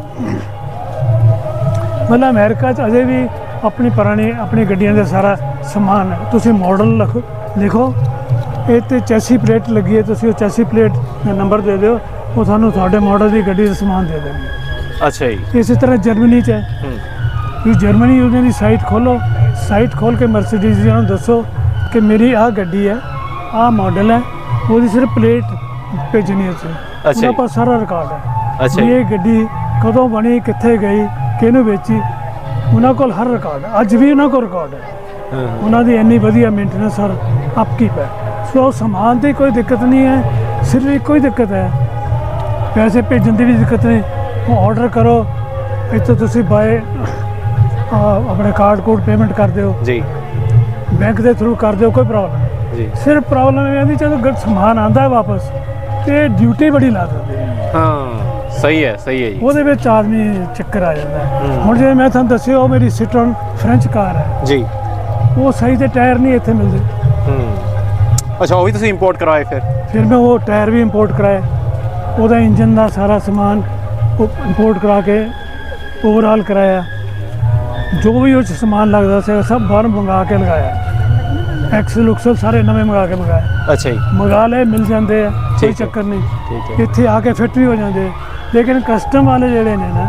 ਮਤਲਬ ਅਮਰੀਕਾ 'ਚ ਅਜੇ ਵੀ ਆਪਣੀ ਪੁਰਾਣੀ ਆਪਣੀ ਗੱਡੀਆਂ ਦਾ ਸਾਰਾ ਸਮਾਨ ਤੁਸੀਂ ਮਾਡਲ ਲਿਖੋ ਲਿਖੋ। ਇਹ ਤੇ ਚੈਸੀ ਪਲੇਟ ਲੱਗੀ ਹੈ ਤੁਸੀਂ ਉਹ ਚੈਸੀ ਪਲੇਟ ਦਾ ਨੰਬਰ ਦੇ ਦਿਓ। ਉਹ ਤੁਹਾਨੂੰ ਤੁਹਾਡੇ ਮਾਡਲ ਦੀ ਗੱਡੀ ਦਾ ਸਮਾਨ ਦੇ ਦੇਣਗੇ। ਅੱਛਾ ਜੀ। ਇਸੇ ਤਰ੍ਹਾਂ ਜਰਮਨੀ 'ਚ ਹੈ। ਹੂੰ। ਤੁਸੀਂ ਜਰਮਨੀ ਉਹਨਾਂ ਦੀ ਸਾਈਟ ਖੋਲੋ। ਸਾਈਟ ਖੋਲ ਕੇ ਮਰਸੀਡੀਜ਼ ਜੀ ਨੂੰ ਦੱਸੋ ਕਿ ਮੇਰੀ ਆਹ ਗੱਡੀ ਹੈ ਆਹ ਮਾਡਲ ਹੈ ਉਹਦੀ ਸਿਰਫ ਪਲੇਟ ਭੇਜਣੀ ਹੈ ਤੁਸੀਂ ਅੱਛਾ ਉਹਨਾਂ ਜੀ। ਕੋਲ ਸਾਰਾ ਰਿਕਾਰਡ ਹੈ। ਅੱਛਾ ਵੀ ਜੀ। ਇਹ ਗੱਡੀ ਕਦੋਂ ਬਣੀ ਕਿੱਥੇ ਗਈ ਕਿਹਨੂੰ ਵੇਚੀ ਉਹਨਾਂ ਕੋਲ ਹਰ ਰਿਕਾਰਡ ਹੈ। ਅੱਜ ਵੀ ਉਹਨਾਂ ਕੋਲ ਰਿਕਾਰਡ ਹੈ। ਹਾਂ ਉਹਨਾਂ ਦੀ ਇੰਨੀ ਵਧੀਆ ਮੇਨਟੇਨੈਂਸ ਔਰ ਅਪਕੀਪ ਹੈ। ਸੋ ਸਮਾਨ ਦੀ ਕੋਈ ਦਿੱਕਤ ਨਹੀਂ ਹੈ ਸਿਰਫ ਇੱਕੋ ਹੀ ਦਿੱਕਤ ਹੈ ਪੈਸੇ ਭੇਜਣ ਦੀ ਵੀ ਦਿੱਕਤ ਨਹੀਂ। ਉਹ ਆਰਡਰ ਕਰੋ। ਇੱਥੇ ਤੁਸੀਂ ਬਾਏ ਆਪਣੇ ਕਾਰਡ ਕੋਡ ਪੇਮੈਂਟ ਕਰ ਦਿਓ। ਜੀ। ਬੈਂਕ ਦੇ ਥਰੂ ਕਰ ਦਿਓ ਕੋਈ ਪ੍ਰੋਬਲਮ ਨਹੀਂ। ਜੀ। ਸਿਰਫ ਪ੍ਰੋਬਲਮ ਇਹ ਆਂਦੀ ਜਦੋਂ ਗੱਡ ਸਮਾਨ ਆਂਦਾ ਹੈ ਵਾਪਸ ਤੇ ਡਿਊਟੀ ਬੜੀ ਲਾ ਦਿੰਦੇ ਹਾਂ ਸਹੀ ਹੈ ਸਹੀ ਹੈ ਜੀ। ਉਹਦੇ ਵਿੱਚ ਆਦਮੀ ਚੱਕਰ ਆ ਜਾਂਦਾ। ਹੁਣ ਜਿਵੇਂ ਮੈਂ ਤੁਹਾਨੂੰ ਦੱਸਿਆ ਉਹ ਮੇਰੀ ਸਿਟਰਨ ਫ੍ਰੈਂਚ ਕਾਰ ਹੈ। ਜੀ। ਉਹ ਸਹੀ ਤੇ ਟਾਇਰ ਨਹੀਂ ਇੱਥੇ ਮਿਲਦੇ। ਹੂੰ। ਅੱਛਾ ਉਹ ਵੀ ਤੁਸੀਂ ਇੰਪੋਰਟ ਕਰਵਾਏ ਫਿਰ? ਫਿਰ ਮੈਂ ਉਹ ਟਾਇਰ ਵੀ ਇੰਪੋਰਟ ਕਰਾਏ। ਉਹਦਾ ਇੰਜਨ ਦਾ ਸਾਰਾ ਸਮਾਨ ਉਹ ਇੰਪੋਰਟ ਕਰਾ ਕੇ ਓਵਰਆਲ ਕਰਾਇਆ। ਜੋ ਵੀ ਉਹ 'ਚ ਸਮਾਨ ਲੱਗਦਾ ਸੀ ਸਭ ਬਾਹਰ ਮੰਗਾ ਕੇ ਲਗਾਇਆ। ਐਕਸਲ ਉਕਸਲ ਸਾਰੇ ਨਵੇਂ ਮੰਗਾ ਕੇ ਮੰਗਾਏ। ਅੱਛਾ ਜੀ। ਮੰਗਾ ਲਏ ਮਿਲ ਜਾਂਦੇ ਆ ਕੋਈ। ਚੱਕਰ ਨਹੀਂ। ਇੱਥੇ ਆ ਕੇ ਫਿੱਟ ਵੀ ਹੋ ਜਾਂਦੇ। ਲੇਕਿਨ ਕਸਟਮ ਵਾਲੇ ਜਿਹੜੇ ਨੇ ਨਾ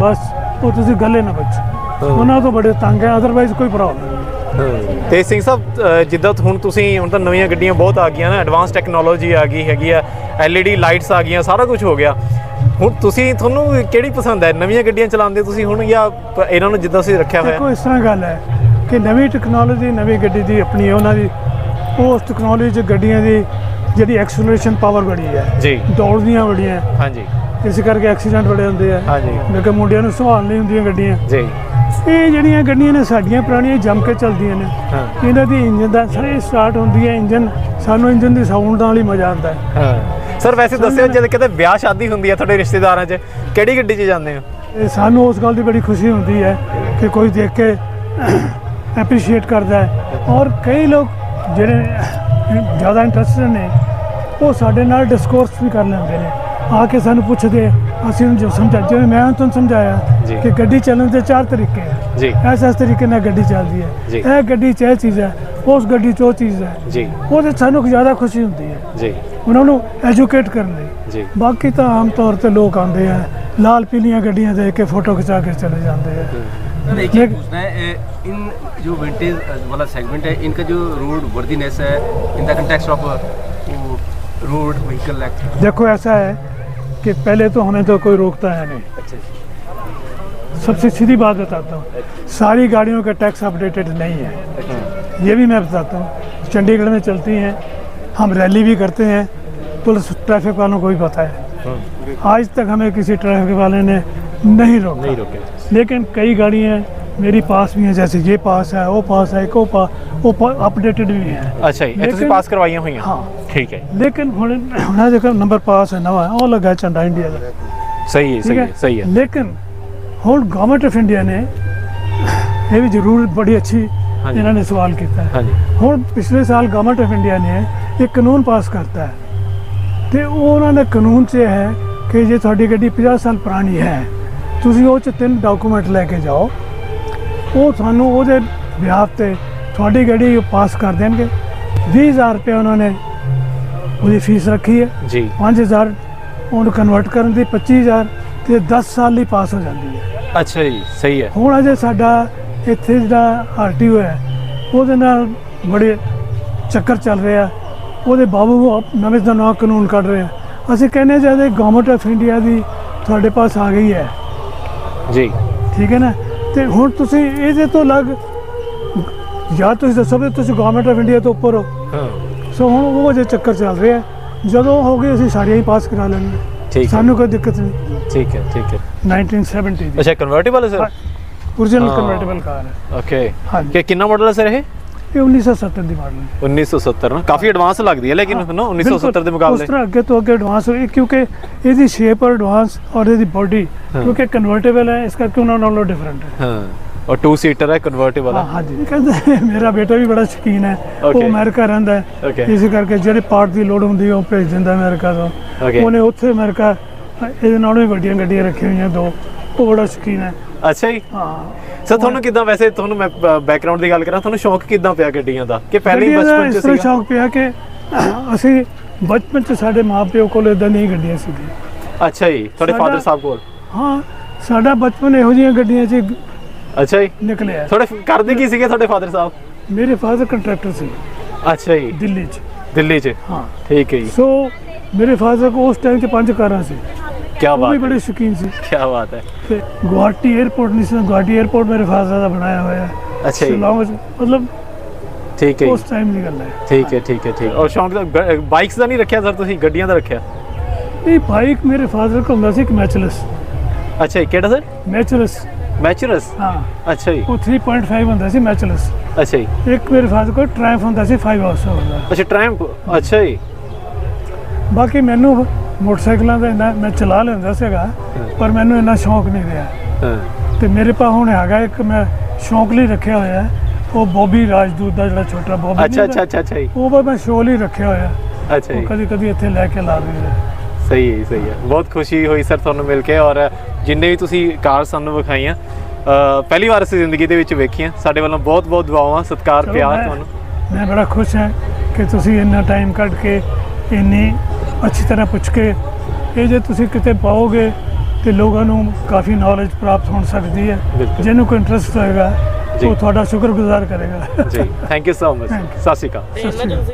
ਬਸ ਉਹ ਤੁਸੀਂ ਗੱਲੇ ਨਾ ਬੱਚੋ ਉਹਨਾਂ ਤੋਂ ਬੜੇ ਤੰਗ ਹੈ ਅਦਰਵਾਈਜ਼ ਕੋਈ ਪ੍ਰੋਬਲਮ ਨਹੀਂ। ਤੇ ਸਿੰਘ ਸਾਹਿਬ ਜਿੱਦਾਂ ਹੁਣ ਤੁਸੀਂ ਹੁਣ ਤਾਂ ਨਵੀਆਂ ਗੱਡੀਆਂ ਬਹੁਤ ਆ ਗਈਆਂ ਨਾ ਐਡਵਾਂਸ ਟੈਕਨੋਲੋਜੀ ਆ ਗਈ ਹੈਗੀ ਆ। LED ਲਾਈਟਸ ਆ ਗਈਆਂ ਸਾਰਾ ਕੁਝ ਹੋ ਗਿਆ। ਹੁਣ ਤੁਸੀਂ ਤੁਹਾਨੂੰ ਕਿਹੜੀ ਪਸੰਦ ਹੈ? ਨਵੀਆਂ ਗੱਡੀਆਂ ਚਲਾਉਂਦੇ ਤੁਸੀਂ ਹੁਣ ਜਾਂ ਇਹਨਾਂ ਨੂੰ ਜਿੱਦਾਂ ਤੁਸੀਂ ਰੱਖਿਆ ਹੋਇਆ? ਦੇਖੋ ਇਸ ਤਰ੍ਹਾਂ ਗੱਲ ਹੈ ਕਿ ਨਵੀਂ ਟੈਕਨੋਲੋਜੀ ਨਵੀਂ ਗੱਡੀ ਦੀ ਆਪਣੀ ਉਹਨਾਂ ਦੀ ਉਸ ਟੈਕਨੋਲੋਜੀ ਗੱਡੀਆਂ ਦੀ ਜਿਹੜੀ ਐਕਸਲਰੇਸ਼ਨ ਪਾਵਰ ਬੜੀ ਹੈ ਜੀ। ਦੌੜਦੀਆਂ ਬੜੀਆਂ। ਹਾਂਜੀ। ਇਸ ਕਰਕੇ ਐਕਸੀਡੈਂਟ ਬੜੇ ਹੁੰਦੇ ਆ। ਹਾਂਜੀ। ਲੇਕਿਨ ਮੁੰਡਿਆਂ ਨੂੰ ਸੰਭਾਲ ਨਹੀਂ ਹੁੰਦੀਆਂ ਗੱਡੀਆਂ। ਜੀ। ਇਹ ਜਿਹੜੀਆਂ ਗੱਡੀਆਂ ਨੇ ਸਾਡੀਆਂ ਪੁਰਾਣੀਆਂ ਜੰਮ ਕੇ ਚੱਲਦੀਆਂ ਨੇ। ਹਾਂ। ਇਹਨਾਂ ਦੀ ਇੰਜਨ ਦਾ ਸਾਰੇ ਸਟਾਰਟ ਹੁੰਦੀ ਹੈ ਇੰਜਨ। ਸਾਨੂੰ ਇੰਜਨ ਦੀ ਸਾਊਂਡ ਨਾਲ ਹੀ ਮਜ਼ਾ ਆਉਂਦਾ ਹੈ। ਹਾਂ। ਸਰ ਵੈਸੇ ਦੱਸਿਓ ਜਦ ਕਿਤੇ ਵਿਆਹ ਸ਼ਾਦੀ ਹੁੰਦੀ ਹੈ ਤੁਹਾਡੇ ਰਿਸ਼ਤੇਦਾਰਾਂ 'ਚ ਕਿਹੜੀ ਗੱਡੀ 'ਚ ਜਾਂਦੇ ਹੋ? ਇਹ ਸਾਨੂੰ ਉਸ ਗੱਲ ਦੀ ਬੜੀ ਖੁਸ਼ੀ ਹੁੰਦੀ ਹੈ ਕਿ ਕੋਈ ਦੇਖ ਕੇ ਐਪਰੀਸ਼ੀਏਟ ਕਰਦਾ ਹੈ। ਔਰ ਕਈ ਲੋਕ ਜਿਹੜੇ ਜ਼ਿਆਦਾ ਇੰਟਰਸਟਡ ਨੇ ਉਹ ਸਾਡੇ ਨਾਲ ਡਿਸਕੋਰਸ ਵੀ ਕਰ ਲੈਂਦੇ ਨੇ। ਆ ਕੇ ਸਾਨੂੰ ਪੁੱਛਦੇ ਅਸੀਂ ਉਹਨੂੰ ਜੋ ਸਮਝਾ ਜਿਵੇਂ ਮੈਂ ਤੁਹਾਨੂੰ ਜੀ। ਸਮਝਾਇਆ ਕਿ ਗੱਡੀ ਚੱਲਣ ਦੇ ਚਾਰ ਤਰੀਕੇ ਹੈ ਜੀ ਇਸ ਇਸ ਤਰੀਕੇ ਨਾਲ ਗੱਡੀ ਚੱਲਦੀ ਜੀ। ਹੈ ਇਹ ਗੱਡੀ 'ਚ ਇਹ ਚੀਜ਼ ਹੈ ਉਸ ਗੱਡੀ 'ਚ ਉਹ ਚੀਜ਼ ਹੈ ਜੀ ਉਹਦੇ 'ਚ ਸਾਨੂੰ ਜ਼ਿਆਦਾ ਖੁਸ਼ੀ ਹੁੰਦੀ ਹੈ ਜੀ ਉਹਨਾਂ ਨੂੰ ਐਜੂਕੇਟ ਕਰਨ ਲਈ ਜੀ ਬਾਕੀ ਤਾਂ ਆਮ ਤੌਰ ਤੇ ਲੋਕ ਆਉਂਦੇ ਆ ਲਾਲ ਪੀਲੀਆਂ ਗੱਡੀਆਂ ਦੇਖ ਕੇ ਫੋਟੋ ਖਿਚਾ ਕੇ चले जाते हैं सर एक ही लेकिन- पूछना है ए, इन जो विंटेज वाला सेगमेंट है इनका जो रोड वर्दीनेस है in the context of road vehicle act देखो ऐसा है कि पहले तो हमें तो कोई रोकता है नहीं। अच्छा। सबसे सीधी बात बताता हूँ। सारी गाड़ियों का टैक्स अपडेटेड नहीं है। ये भी मैं बताता हूँ। चंडीगढ़ में चलती हैं। हम रैली भी करते हैं। पुलिस ट्रैफ़िक वालों को भी पता है। आज तक हमें किसी ट्रैफ़िक वाले ने नहीं रोका। नहीं रोके। लेकिन कई गाड़ियाँ मेरी पास भी हैं जैसे ये पास है वो पास है वो पास वो अपडेटेड भी हैं ਅੱਛਾ ਜੀ ਇਹ ਤੁਸੀਂ ਲੇਕਿਨ- ਪਾਸ ਕਰਵਾਈਆਂ ਹੋਈਆਂ ਹਾਂ ਠੀਕ ਹੈ ਲੇਕਿਨ ਹੁਣ ਹੁਣ ਦੇਖੋ ਨੰਬਰ ਪਾਸ ਹੈ ਨਵਾਂ ਉਹ ਲੱਗਾ ਝੰਡਾ ਇੰਡੀਆ ਦਾ ਸਹੀ ਹੈ ਠੀਕ ਸਹੀ ਹੈ ਹੈ ਸਹੀ ਹੈ ਲੇਕਿਨ ਹੁਣ ਗਵਰਨਮੈਂਟ ਆਫ ਇੰਡੀਆ ਨੇ ਇਹ ਵੀ ਜ਼ਰੂਰ ਬੜੀ ਅੱਛੀ ਹਾਂਜੀ। ਇਹਨਾਂ ਨੇ ਸਵਾਲ ਕੀਤਾ ਹੈ ਹਾਂਜੀ ਹੁਣ ਪਿਛਲੇ ਸਾਲ ਗਵਰਨਮੈਂਟ ਆਫ ਇੰਡੀਆ ਨੇ ਇੱਕ ਕਾਨੂੰਨ ਪਾਸ ਕਰਤਾ ਹੈ ਤੇ ਉਹ ਉਹਨਾਂ ਦੇ ਕਾਨੂੰਨ 'ਚ ਇਹ ਹੈ ਕਿ ਜੇ ਤੁਹਾਡੀ ਗੱਡੀ 50 ਸਾਲ ਪੁਰਾਣੀ ਹੈ ਤੁਸੀਂ ਉਹ 'ਚ ਤਿੰਨ ਡਾਕੂਮੈਂਟ ਲੈ ਕੇ ਜਾਓ ਉਹ ਤੁਹਾਨੂੰ ਉਹਦੇ ਵਿਆਹ ਤੇ ਤੁਹਾਡੀ ਗੱਡੀ ਪਾਸ ਕਰ ਦੇਣਗੇ। 20000 ਰੁਪਏ ਉਹਨਾਂ ਨੇ ਉਹਦੀ ਫੀਸ ਰੱਖੀ ਹੈ। ਜੀ। 5000 ਉਹਨੂੰ ਕਨਵਰਟ ਕਰਨ ਦੀ 25000 ਤੇ 10 ਸਾਲ ਲਈ ਪਾਸ ਹੋ ਜਾਂਦੀ ਹੈ। ਅੱਛਾ ਜੀ ਸਹੀ ਹੈ। ਹੁਣ ਅਜੇ ਸਾਡਾ ਇੱਥੇ ਜਿਹੜਾ ਆਰਟੀਓ ਹੈ ਉਹਦੇ ਨਾਲ ਬੜੇ ਚੱਕਰ ਚੱਲ ਰਿਹਾ ਉਹਦੇ ਬਾਬੂ ਨਵੇਂ ਤੋਂ ਨਵਾਂ ਕਾਨੂੰਨ ਕੱਢ ਰਹੇ ਆ। ਅਸੀਂ ਕਹਿੰਦੇ ਜਦ ਗਵਰਨਮੈਂਟ ਆਫ ਇੰਡੀਆ ਦੀ ਤੁਹਾਡੇ ਪਾਸ ਆ ਗਈ ਹੈ। ਜੀ। ਠੀਕ ਹੈ ਨਾ? ਤੇ ਹੁਣ ਤੁਸੀਂ ਇਹਦੇ ਤੋਂ ਲੱਗ ਜਾਂ ਤੁਸੀਂ ਦੱਸੋ ਵੀ ਤੁਸੀਂ ਗਵਰਨਮੈਂਟ ਆਫ ਇੰਡੀਆ ਤੋਂ ਉੱਪਰ ਹਾਂ। ਸੋ ਹੁਣ ਉਹ ਜੇ ਚੱਕਰ ਚੱਲ ਰਿਹਾ ਜਦੋਂ ਹੋ ਗਏ ਅਸੀਂ ਸਾਰੀਆਂ ਹੀ ਪਾਸ ਕਰਾ ਲੈਣਗੇ ਠੀਕ ਸਾਨੂੰ ਕੋਈ ਦਿੱਕਤ ਨਹੀਂ। ਠੀਕ ਹੈ ਠੀਕ ਹੈ। 1970 ਦੀ। ਅੱਛਾ ਕਨਵਰਟੀਬਲ ਹੈ ਸਰ original convertible ਕਾਰ ਹੈ। ਓਕੇ ਕਿ ਕਿੰਨਾ ਮਾਡਲ ਹੈ ਸਰ ਇਹ? ਇਹ 1970 ਦੀ ਮਾਡਲ ਹੈ। 1970 ਨਾ? ਕਾਫੀ ਐਡਵਾਂਸ ਲੱਗਦੀ ਹੈ ਲੇਕਿਨ ਨਾ 1970 ਦੇ। ਮੁਕਾਬਲੇ। ਉਸ ਤਰ੍ਹਾਂ ਅੱਗੇ ਤੋਂ ਅੱਗੇ ਐਡਵਾਂਸ ਹੋਈ ਕਿਉਂਕਿ ਇਹਦੀ ਸ਼ੇਪ ਔਰ ਐਡਵਾਂਸ ਔਰ ਇਹਦੀ ਬੋਡੀ ਕਿਉਂਕਿ ਕਨਵਰਟੇਬਲ ਹੈ ਇਸ ਕਰਕੇ ਉਹਨਾਂ ਨਾਲੋਂ ਡਿਫਰੈਂਟ ਹੈ। ਹਾਂ ਔਰ 2 ਸੀਟਰ ਹੈ ਕਨਵਰਟੇਬਲ ਹਾਂ। ਹੈ ਹਾਂਜੀ। ਕਹਿੰਦੇ ਮੇਰਾ ਬੇਟਾ ਵੀ ਬੜਾ ਸ਼ੌਕੀਨ ਹੈ। ਉਹ. ਅਮਰੀਕਾ ਰਹਿੰਦਾ ਹੈ. ਇਸ ਕਰਕੇ ਜਿਹੜੇ ਪਾਰਟ ਦੀ ਲੋੜ ਹੁੰਦੀ ਹੈ ਉਹ ਭੇਜ ਦਿੰਦਾ ਅਮਰੀਕਾ ਤੋਂ. ਉਹਨੇ ਉੱਥੇ ਅਮਰੀਕਾ ਇਹਦੇ ਨਾਲੋਂ ਵੀ ਵੱਡੀਆਂ ਗੱਡੀਆਂ ਰੱਖੀਆਂ ਹੋਈਆਂ ਦੋ। ਉਹ ਬੜਾ ਸ਼ੌਕੀਨ ਹੈ। ਅੱਛਾ ਜੀ। ਹਾਂ। ਸਰ ਤੁਹਾਨੂੰ ਕਿਦਾਂ ਵੈਸੇ ਤੁਹਾਨੂੰ ਮੈਂ ਬੈਕਗ੍ਰਾਉਂਡ ਦੀ ਗੱਲ ਕਰਾਂ ਤੁਹਾਨੂੰ ਸ਼ੌਕ ਕਿਦਾਂ ਪਿਆ ਗੱਡੀਆਂ ਦਾ? ਕਿ ਪਹਿਲੇ ਹੀ ਬਚਪਨ ਚ ਸੀਗਾ? ਸ਼ੌਕ ਪਿਆ ਕਿ ਅਸੀਂ ਬਚਪਨ ਚ ਸਾਡੇ ਮਾਪਿਓ ਕੋਲ ਇਦਾਂ ਦੀਆਂ ਗੱਡੀਆਂ ਸੀਗੀਆਂ। ਅੱਛਾ ਜੀ ਤੁਹਾਡੇ ਫਾਦਰ ਸਾਹਿਬ ਕੋਲ? ਹਾਂ ਸਾਡਾ ਬਚਪਨ ਇਹੋ ਜਿਹੀਆਂ ਗੱਡੀਆਂ 'ਚ ਅੱਛਾ ਜੀ। ਨਿਕਲਿਆ। ਤੁਹਾਡੇ ਕਰਦੇ ਕੀ ਸੀਗੇ ਤੁਹਾਡੇ ਫਾਦਰ ਸਾਹਿਬ? ਮੇਰੇ ਫਾਦਰ ਕੰਟਰੈਕਟਰ ਸੀ। ਅੱਛਾ ਜੀ। ਦਿੱਲੀ 'ਚ। ਦਿੱਲੀ 'ਚ? ਹਾਂ। ਠੀਕ ਹੈ ਜੀ। ਸੋ ਮੇਰੇ ਫਾਦਰ ਕੋਲ ਉਸ ਟਾਈਮ 'ਚ ਪੰਜ ਕਾਰਾਂ ਸੀ। ਕੀ ਉਹ ਵੀ ਬਾਤ ਹੈ ਬੜੇ ਸ਼ੌਕੀਨ ਸੀ ਕੀ ਬਾਤ ਹੈ ਤੇ ਗੁਹਾਟੀ 에ਅਰਪੋਰਟ ਨਹੀਂ ਸੀ ਗੁਹਾਟੀ 에ਅਰਪੋਰਟ ਮੇਰੇ ਫਾਦਰ ਦਾ ਬਣਾਇਆ ਹੋਇਆ ਹੈ ਅੱਛਾ ਜੀ ਸ਼ਿਲੌਂਗ ਵਿੱਚ ਮਤਲਬ ਠੀਕ ਹੈ ਉਸ ਜੀ ਟਾਈਮ ਦੀ ਗੱਲ ਹੈ ਠੀਕ ਹੈ ਠੀਕ ਹੈ ਠੀਕ ਔਰ ਸ਼ੌਂਕ ਦਾ ਬਾਈਕਸ ਦਾ ਨਹੀਂ ਰੱਖਿਆ ਸਰ ਤੁਸੀਂ ਗੱਡੀਆਂ ਦਾ ਰੱਖਿਆ ਇਹ ਬਾਈਕ ਮੇਰੇ ਫਾਦਰ ਕੋਲ ਹੁੰਦਾ ਸੀ ਇੱਕ ਮੈਚਲਸ ਅੱਛਾ ਜੀ ਕਿਹੜਾ ਸਰ ਮੈਚਲਸ ਮੈਚਰਸ ਹਾਂ ਅੱਛਾ ਜੀ ਉਹ 3.5 ਹੁੰਦਾ ਸੀ ਮੈਚਲਸ ਅੱਛਾ ਜੀ ਇੱਕ ਮੇਰੇ ਫਾਦਰ ਕੋਲ ਟ੍ਰਾਇੰਫ ਹੁੰਦਾ ਸੀ 5 ਹਾਰਸ ਦਾ ਅੱਛਾ ਟ੍ਰੈਂਪ ਅੱਛਾ ਜੀ ਬਾਕੀ ਮੈਨੂੰ ਮੋਟਰਸਾਈਕਲਾਂ ਦਾ ਇੰਨਾ ਮੈਂ ਚਲਾ ਲੈਂਦਾ ਸੀਗਾ ਪਰ ਮੈਨੂੰ ਇੰਨਾ ਸ਼ੌਂਕ ਨਹੀਂ ਰਿਹਾ। ਹਾਂ। ਤੇ ਮੇਰੇ ਪਾ ਹੁਣ ਹੈਗਾ ਇੱਕ ਮੈਂ ਸ਼ੌਂਕ ਲਈ ਰੱਖਿਆ ਹੋਇਆ ਹੈ, ਉਹ ਬੋਬੀ ਰਾਜਦੂਤ ਦਾ ਜਿਹੜਾ ਛੋਟਾ ਬੋਬੀ ਅੱਛਾ ਅੱਛਾ ਅੱਛਾ ਅੱਛਾ ਜੀ। ਉਹ ਮੈਂ ਸ਼ੋਅ ਲਈ ਰੱਖਿਆ ਹੋਇਆ। ਅੱਛਾ ਜੀ। ਕਦੀ ਕਦੀ ਇੱਥੇ ਲੈ ਕੇ ਲਾ ਦਿੰਦਾ ਸਹੀ ਹੈ ਸਹੀ ਹੈ। ਬਹੁਤ ਖੁਸ਼ੀ ਹੋਈ ਸਰ ਤੁਹਾਨੂੰ ਮਿਲ ਕੇ ਔਰ ਜਿੰਨੇ ਵੀ ਤੁਸੀਂ ਕਾਰ ਸਾਨੂੰ ਵਿਖਾਈਆਂ ਪਹਿਲੀ ਵਾਰ ਅਸੀਂ ਜ਼ਿੰਦਗੀ ਦੇ ਵਿੱਚ ਵੇਖੀਆਂ। ਸਾਡੇ ਵੱਲੋਂ ਬਹੁਤ ਬਹੁਤ ਦੁਆਵਾਂ ਸਤਿਕਾਰ ਪਿਆਰ ਤੁਹਾਨੂੰ। ਮੈਂ ਬੜਾ ਖੁਸ਼ ਹਾਂ ਕਿ ਤੁਸੀਂ ਇੰਨਾ ਟਾਈਮ ਕੱਢ ਕੇ ਇੰਨੀ ਅੱਛੀ ਤਰ੍ਹਾਂ ਪੁੱਛ ਕੇ ਇਹ ਜੇ ਤੁਸੀਂ ਕਿਤੇ ਪਾਓਗੇ ਤੇ ਲੋਕਾਂ ਨੂੰ ਕਾਫੀ ਨੌਲੇਜ ਪ੍ਰਾਪਤ ਹੋ ਸਕਦੀ ਹੈ। ਜਿਹਨੂੰ ਕੋਈ ਇੰਟਰਸਟ ਹੋਏਗਾ। ਉਹ ਤੁਹਾਡਾ ਸ਼ੁਕਰਗੁਜ਼ਾਰ ਕਰੇਗਾ ਜੀ thank you so much Thank you. ਸਤਿ ਸ਼੍ਰੀ ਅਕਾਲ ਸਤਿ ਸ਼੍ਰੀ ਅਕਾਲ